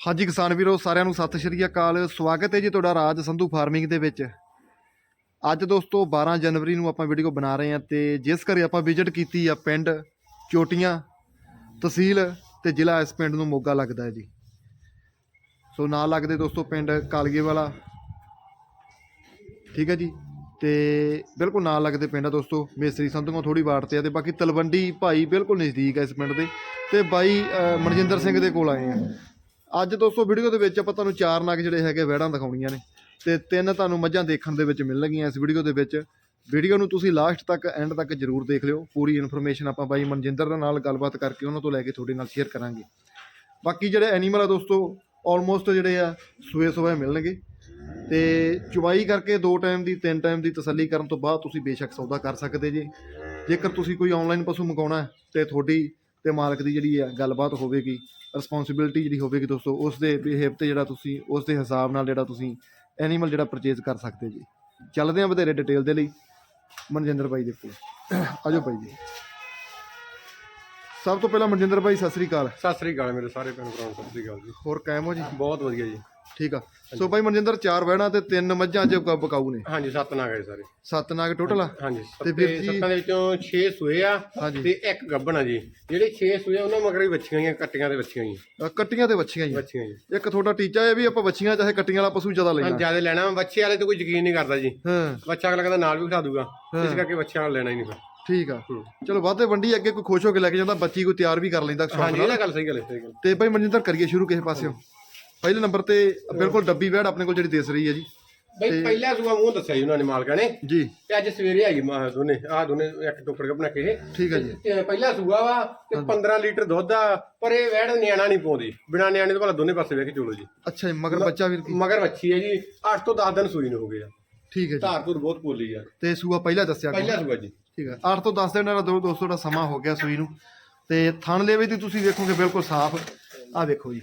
ਹਾਂਜੀ ਕਿਸਾਨ ਵੀਰੋ, ਸਾਰਿਆਂ ਨੂੰ ਸਤਿ ਸ਼੍ਰੀ ਅਕਾਲ। ਸਵਾਗਤ ਹੈ ਜੀ ਤੁਹਾਡਾ ਰਾਜ ਸੰਧੂ ਫਾਰਮਿੰਗ ਦੇ ਵਿੱਚ। ਅੱਜ ਦੋਸਤੋ 12 ਜਨਵਰੀ ਨੂੰ ਆਪਾਂ ਵੀਡੀਓ ਬਣਾ ਰਹੇ ਹਾਂ ਤੇ ਜਿਸ ਘਰੇ ਆਪਾਂ ਵਿਜ਼ਿਟ ਕੀਤੀ ਆ ਪਿੰਡ ਚੋਟੀਆਂ, ਤਹਿਸੀਲ ਤੇ ਜ਼ਿਲ੍ਹਾ ਇਸ ਪਿੰਡ ਨੂੰ ਮੋਗਾ ਲੱਗਦਾ ਹੈ ਜੀ। ਸੋ ਨਾਲ ਲੱਗਦੇ ਦੋਸਤੋ ਪਿੰਡ ਕਾਲਗੇ ਵਾਲਾ ਠੀਕ ਹੈ ਜੀ? ਤੇ ਬਿਲਕੁਲ ਨਾਲ ਲੱਗਦੇ ਪਿੰਡ ਆ ਦੋਸਤੋ ਮੇਸਰੀ ਸੰਧੂਆਂ ਥੋੜੀ ਬਾੜ ਤੇ ਆ ਤੇ ਬਾਕੀ ਤਲਵੰਡੀ ਭਾਈ ਬਿਲਕੁਲ ਨਜ਼ਦੀਕ ਹੈ ਇਸ ਪਿੰਡ ਦੇ। ਤੇ ਬਾਈ ਮਨਜਿੰਦਰ ਸਿੰਘ ਦੇ ਕੋਲ ਆਏ ਆ। ਅੱਜ ਦੋਸਤੋ ਵੀਡੀਓ ਦੇ ਵਿੱਚ ਆਪਾਂ ਤੁਹਾਨੂੰ ਚਾਰ ਨਾਗ ਜਿਹੜੇ ਹੈਗੇ ਵਹਿੜਾਂ ਦਿਖਾਉਣੀਆਂ ਨੇ ਤੇ ਤਿੰਨ ਤੁਹਾਨੂੰ ਮੱਝਾਂ ਦੇਖਣ ਦੇ ਵਿੱਚ ਮਿਲਣਗੀਆਂ ਇਸ ਵੀਡੀਓ ਦੇ ਵਿੱਚ। ਵੀਡੀਓ ਨੂੰ ਤੁਸੀਂ ਲਾਸਟ ਤੱਕ ਐਂਡ ਤੱਕ ਜਰੂਰ ਦੇਖ ਲਿਓ। ਪੂਰੀ ਇਨਫੋਰਮੇਸ਼ਨ ਆਪਾਂ ਬਾਈ ਮਨਜਿੰਦਰ ਨਾਲ ਗੱਲਬਾਤ ਕਰਕੇ ਉਹਨਾਂ ਤੋਂ ਲੈ ਕੇ ਤੁਹਾਡੇ ਨਾਲ ਸ਼ੇਅਰ ਕਰਾਂਗੇ। ਬਾਕੀ ਜਿਹੜੇ ਐਨੀਮਲ ਆ ਦੋਸਤੋ ਆਲਮੋਸਟ ਜਿਹੜੇ ਆ ਸਵੇ ਸੂਏ ਮਿਲਣਗੇ। ਤੇ ਚੁਬਾਈ ਕਰਕੇ ਦੋ ਟਾਈਮ ਦੀ, ਤਿੰਨ ਟਾਈਮ ਦੀ ਤਸੱਲੀ ਕਰਨ ਤੋਂ ਬਾਅਦ ਤੁਸੀਂ ਬੇਸ਼ੱਕ ਸੌਦਾ ਕਰ ਸਕਦੇ ਜੇ। ਜੇਕਰ ਤੁਸੀਂ ਕੋਈ ਆਨਲਾਈਨ ਪਸ਼ੂ ਮੰਗਾਉਣਾ ਹੈ ਤੇ ਤੁਹਾਡੀ ਤੇ ਮਾਲਕ ਦੀ ਜਿਹੜੀ ਆ ਗੱਲਬਾਤ ਹੋਵੇਗੀ ਰਿਸਪੌਂਸਿਬਿਲਟੀ ਜਿਹੜੀ ਹੋਵੇਗੀ ਦੋਸਤੋ ਉਸ ਦੇ ਬਿਹੇਵ ਤੇ ਜਿਹੜਾ ਤੁਸੀਂ ਉਸ ਦੇ ਹਿਸਾਬ ਨਾਲ ਜਿਹੜਾ ਤੁਸੀਂ ਐਨੀਮਲ ਜਿਹੜਾ ਪਰਚੇਜ਼ ਕਰ ਸਕਦੇ ਜੀ। ਚੱਲਦੇ ਹਾਂ ਵਧੇਰੇ ਡਿਟੇਲ ਦੇ ਲਈ। ਮਨਜਿੰਦਰ ਬਾਈ ਦੇ ਕੋਲ। ਆਜੋ ਬਾਈ ਜੀ। ਸਭ ਤੋਂ ਪਹਿਲਾਂ ਮਨਜਿੰਦਰ ਬਾਈ ਸਤਿ ਸ੍ਰੀ ਅਕਾਲ। ਸਤਿ ਸ੍ਰੀ ਅਕਾਲ ਮੇਰੇ ਸਾਰੇ ਭੈਣ ਭਰਾਵਾਂ ਨੂੰ ਸਤਿ ਸ੍ਰੀ ਅਕਾਲ ਜੀ। ਹੋਰ ਕਾਇਮ ਹੋ ਜੀ? ਬਹੁਤ ਵਧੀਆ ਜੀ। ਠੀਕ ਆ। ਸੋ ਬਾਈ ਮਨਜਿੰਦਰ ਚਾਰ ਵਹਿਣਾ ਤੇ ਤਿੰਨ ਮੱਝਾਂ ਚ ਬਕਾਊ ਨੇ। ਹਾਂਜੀ ਸੱਤ ਨਾਗ ਹੈ ਸਾਰੇ। ਸੱਤ ਨਾਗ ਟੋਟਲ ਆ? ਹਾਂਜੀ ਤੇ ਵੀਰ ਜੀ- ਸੱਤਾਂ ਦੇ ਵਿੱਚੋਂ 6 ਸੂਏ ਆ। ਤੇ ਇੱਕ ਗੱਬਣ ਆ ਜੀ। ਜਿਹੜੇ 6 ਸੂਏ ਉਹਨਾਂ ਮਗਰ ਵੀ ਬੱਚੀਆਂ ਹੀ ਕੱਟੀਆਂ ਤੇ ਬੱਚੀਆਂ ਹੀ ਅ, ਕੱਟੀਆਂ ਤੇ ਵੱਛੀਆਂ ਹੀ ਆ। ਬੱਚੀਆਂ ਹੀ ਇੱਕ ਤੁਹਾਡਾ ਟੀਚਾ ਹੈ ਵੀ ਆਪਾਂ ਵੱਛੀਆਂ ਚਾਹੇ ਕੱਟੀਆਂ ਵਾਲਾ ਪਸ਼ੂ ਜ਼ਿਆਦਾ ਹਾਂ ਲੈਣਾ ਜ਼ਿਆਦਾ ਲੈਣਾ। ਬੱਚੇ ਵਾਲੇ ਤੇ ਕੋਈ ਯਕੀਨ ਨਹੀਂ ਕਰਦਾ ਜੀ। ਹਾਂ। ਬੱਚਾ ਅਗਲਾ ਕਹਿੰਦਾ ਨਾਲ ਵੀ ਉਠਾ ਦੂਗਾ। ਇਸ ਕਰਕੇ ਬੱਚਿਆਂ ਵਾਲਾ ਲੈਣਾ ਹੀ ਨਹੀਂ ਫਿਰ। ਠੀਕ ਆ। ਹੂੰ। ਚਲੋ ਵਾਧੇ ਵੰਡੀ ਅੱਗੇ ਕੋਈ ਖੁਸ਼ ਹੋ ਕੇ ਲੈ ਕੇ ਜਾਂਦਾ ਬੱਚੀ ਕੋਈ ਤਿਆਰ ਵੀ ਕਰ ਲੈਂਦਾ ਹਾਂਜੀ ਇਹ ਗੱਲ ਸਹੀ ਗੱਲ ਹੈ ਤੇ ਭਾਈ ਮਨਜਿੰਦਰ ਕਰੀਏ ਸ਼ੁਰੂ ਕਿਸੇ ਪਾਸਿਓਂ। ਪਹਿਲੇ ਨੰਬਰ ਤੇ ਬਿਲਕੁਲ ਡੱਬੀ ਵੈੜ ਆਪਣੇ ਕੋਲ ਜਿਹੜੀ ਦਿਸ ਰਹੀ ਹੈ ਜੀ। ਬਈ ਪਹਿਲਾ ਸੂਆ ਮੂੰਹ ਦੱਸਿਆ ਜੀ ਉਹਨਾਂ ਨੇ ਮਾਲਕਾਂ ਨੇ। ਜੀ। ਤੇ ਅੱਜ ਸਵੇਰੇ ਆਈ ਮਾਂ ਦੋਨੇ ਆਹ ਦੋਨੇ ਇੱਕ ਟੋਕਰ ਕੇ ਬਣਾ ਕੇ ਠੀਕ ਹੈ ਜੀ। ਤੇ ਪਹਿਲਾ ਸੂਆ ਵਾ ਤੇ 15 ਲੀਟਰ ਦੁੱਧ ਆ ਪਰ ਇਹ ਵੈੜ ਨਿਆਣਾ ਨਹੀਂ ਪਾਉਂਦੀ। ਬਿਨਾ ਨਿਆਣੇ ਤੋਂ ਭਲਾ ਦੋਨੇ ਪਾਸੇ ਵੇਖ ਕੇ ਚੋਲੋ ਜੀ। ਅੱਛਾ ਜੀ ਮਗਰ ਬੱਚਾ ਵੀਰ ਕੀ? ਮਗਰ ਵੱਛੀ ਹੈ ਜੀ 8 ਤੋਂ 10 ਦਿਨ ਸੂਈ ਨੂੰ ਹੋ ਗਏ ਆ। ਠੀਕ ਹੈ ਜੀ। ਧਾਰ ਧੂਰ ਬਹੁਤ ਪੋਲੀ ਆ। ਤੇ ਸੂਆ ਪਹਿਲਾਂ ਦੱਸਿਆ। ਪਹਿਲਾ ਸੂਆ ਜੀ। ਠੀਕ ਹੈ। 8 ਤੋਂ 10 ਦਿਨ ਦਾ ਦੋ ਦੋਸਤੋ ਦਾ ਸਮਾਂ ਹੋ ਗਿਆ ਸੂਈ ਨੂੰ। ਤੇ ਥਣ ਲੇਵੇ ਦੀ ਤੁਸੀਂ ਵੇਖੋਗੇ ਬਿਲਕੁਲ ਸਾਫ਼। ਆ ਵੇਖੋ ਜੀ।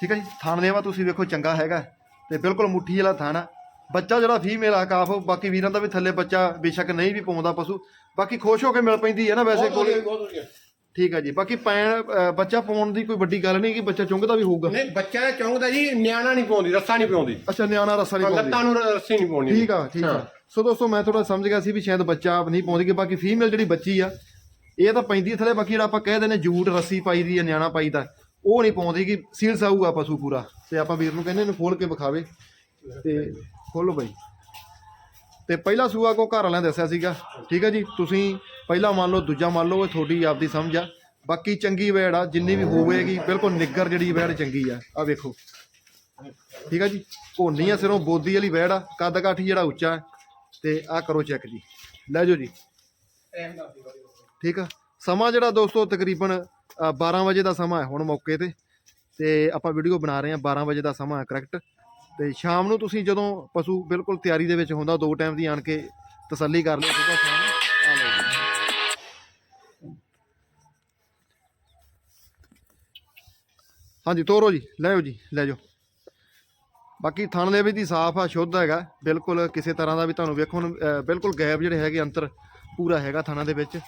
ਠੀਕ ਹੈ ਜੀ? ਥਣ ਲੇਵਾ ਤੁਸੀਂ ਵੇਖੋ ਚੰਗਾ ਹੈਗਾ। ਤੇ ਬਿਲਕੁਲ ਮੁੱਠੀ ਵਾਲਾ ਥਣ ਆ। ਬੱਚਾ ਜਿਹੜਾ ਫੀਮੇਲ ਆ ਕਾਫ ਬਾਕੀ ਵੀਰਾਂ ਦਾ ਵੀ ਥੱਲੇ ਬੱਚਾ ਬੇਸ਼ੱਕ ਨਹੀਂ ਵੀ ਪਾਉਂਦਾ ਪਸ਼ੂ। ਬਾਕੀ ਖੁਸ਼ ਹੋ ਕੇ ਮਿਲ ਪੈਂਦੀ ਹੈ ਨਾ ਵੈਸੇ ਕੋਲ। ਠੀਕ ਹੈ ਜੀ। ਬਾਕੀ ਪੈਣ ਬੱਚਾ ਪਾਉਣ ਦੀ ਕੋਈ ਵੱਡੀ ਗੱਲ ਨਹੀਂ ਕਿ ਬੱਚਾ ਚੁੰਗਦਾ ਵੀ ਹੋਊਗਾ। ਨਹੀਂ ਬੱਚਾ ਦਾ ਚੌਂਕਦਾ ਜੀ ਨਿਆਣਾ ਨਹੀਂ ਪਾਉਂਦੀ ਰੱਸਾ ਨਹੀਂ ਪਾਉਂਦੀ। ਅੱਛਾ ਨਿਆਣਾ ਰਸਾ ਨਹੀਂ ਪਾਉਂਦੀ। ਲੱਤਾਂ ਨੂੰ ਰੱਸੀ ਨਹੀਂ ਪਾਉਣੀ। ਠੀਕ ਆ ਠੀਕ ਆ। ਸੋ ਦੋਸਤੋ ਮੈਂ ਥੋੜਾ ਸਮਝ ਗਿਆ ਸੀ ਵੀ ਸ਼ਾਇਦ ਬੱਚਾ ਨਹੀਂ ਪਾਉਂਦੀ ਕਿ ਬਾਕੀ ਫੀਮੇਲ ਜਿਹੜੀ ਬੱਚੀ ਆ ਇਹ ਤਾਂ ਪੈਂਦੀ ਥੱਲੇ। ਬਾਕੀ ਜਿਹੜਾ ਆਪਾਂ ਕਹਿ ਦਿੰਦੇ ਜੂਟ ਰੱਸੀ ਪਾਈ ਦੀ ਆ ਨਿਆਣਾ ਪਾਈਦਾ ਉਹ ਨਹੀਂ ਪਾਉਂਦੀ ਕਿ ਸੀਲ ਸਾਊਗਾ ਪਸ਼ੂ ਪੂਰਾ। ਤੇ ਆਪਾਂ ਵੀਰ ਨੂੰ ਕਹਿੰਦੇ ਇਹਨੂੰ ਖੋਲ ਕੇ ਵਿਖਾਵੇ। ਤੇ ਖੋਲੋ ਬਾਈ। ਤੇ ਪਹਿਲਾ ਸੂਆ ਕੋ ਘਰ ਵਾਲਿਆਂ ਦੱਸਿਆ ਸੀਗਾ। ਠੀਕ ਹੈ ਜੀ? ਤੁਸੀਂ ਪਹਿਲਾ ਮੰਨ ਲਓ ਦੂਜਾ ਮੰਨ ਲਓ ਇਹ ਤੁਹਾਡੀ ਆਪਦੀ ਸਮਝ ਆ। ਬਾਕੀ ਚੰਗੀ ਵੇੜ ਆ ਜਿੰਨੀ ਵੀ ਹੋਵੇਗੀ ਬਿਲਕੁਲ ਨਿੱਗਰ ਜਿਹੜੀ ਵੇੜ ਚੰਗੀ ਆ। ਆ ਵੇਖੋ। ਠੀਕ ਆ ਜੀ? ਕੋਨੀ ਆ ਸਿਰੋਂ ਬੋਦੀ ਵਾਲੀ ਵੈੜ ਆ। ਕੱਦ ਕਾਠੀ ਜਿਹੜਾ ਉੱਚਾ ਹੈ। ਤੇ ਆ ਕਰੋ ਚੈੱਕ ਜੀ। ਲੈ ਜਾਓ ਜੀ। ਠੀਕ ਆ? ਸਮਾਂ ਜਿਹੜਾ ਦੋਸਤੋ ਤਕਰੀਬਨ 12 ਵਜੇ ਦਾ ਸਮਾਂ ਹੈ ਹੁਣ ਮੌਕੇ ਤੇ ਤੇ ਆਪਾਂ ਵੀਡੀਓ ਬਣਾ ਰਹੇ ਹਾਂ 12 ਵਜੇ ਦਾ ਸਮਾਂ ਹੈ ਕਰੈਕਟ ਤੇ ਸ਼ਾਮ ਨੂੰ ਤੁਸੀਂ ਜਦੋਂ ਪਸ਼ੂ ਬਿਲਕੁਲ ਤਿਆਰੀ ਦੇ ਵਿੱਚ ਹੁੰਦਾ ਦੋ ਟਾਈਮ ਦੀ ਆਣ ਕੇ ਤਸੱਲੀ ਕਰ ਲਿਓ ਸੁਬਾ ਸ਼ਾਮ ਲਓ ਹਾਂਜੀ ਤੋਰੋ ਜੀ ਲੈ ਜਾਓ ਜੀ ਲੈ ਜਾਓ। ਬਾਕੀ ਥਣ ਦੇ ਵਿੱਚ ਦੀ ਸਾਫ਼ ਆ ਸ਼ੁੱਧ ਹੈਗਾ ਬਿਲਕੁਲ ਕਿਸੇ ਤਰ੍ਹਾਂ ਦਾ ਵੀ ਤੁਹਾਨੂੰ ਵੇਖੋ ਹੁਣ, ਬਿਲਕੁਲ ਗੈਪ ਜਿਹੜੇ ਹੈਗੇ ਅੰਤਰ ਪੂਰਾ ਹੈਗਾ ਥਾਣਾ ਦੇ ਵਿੱਚ।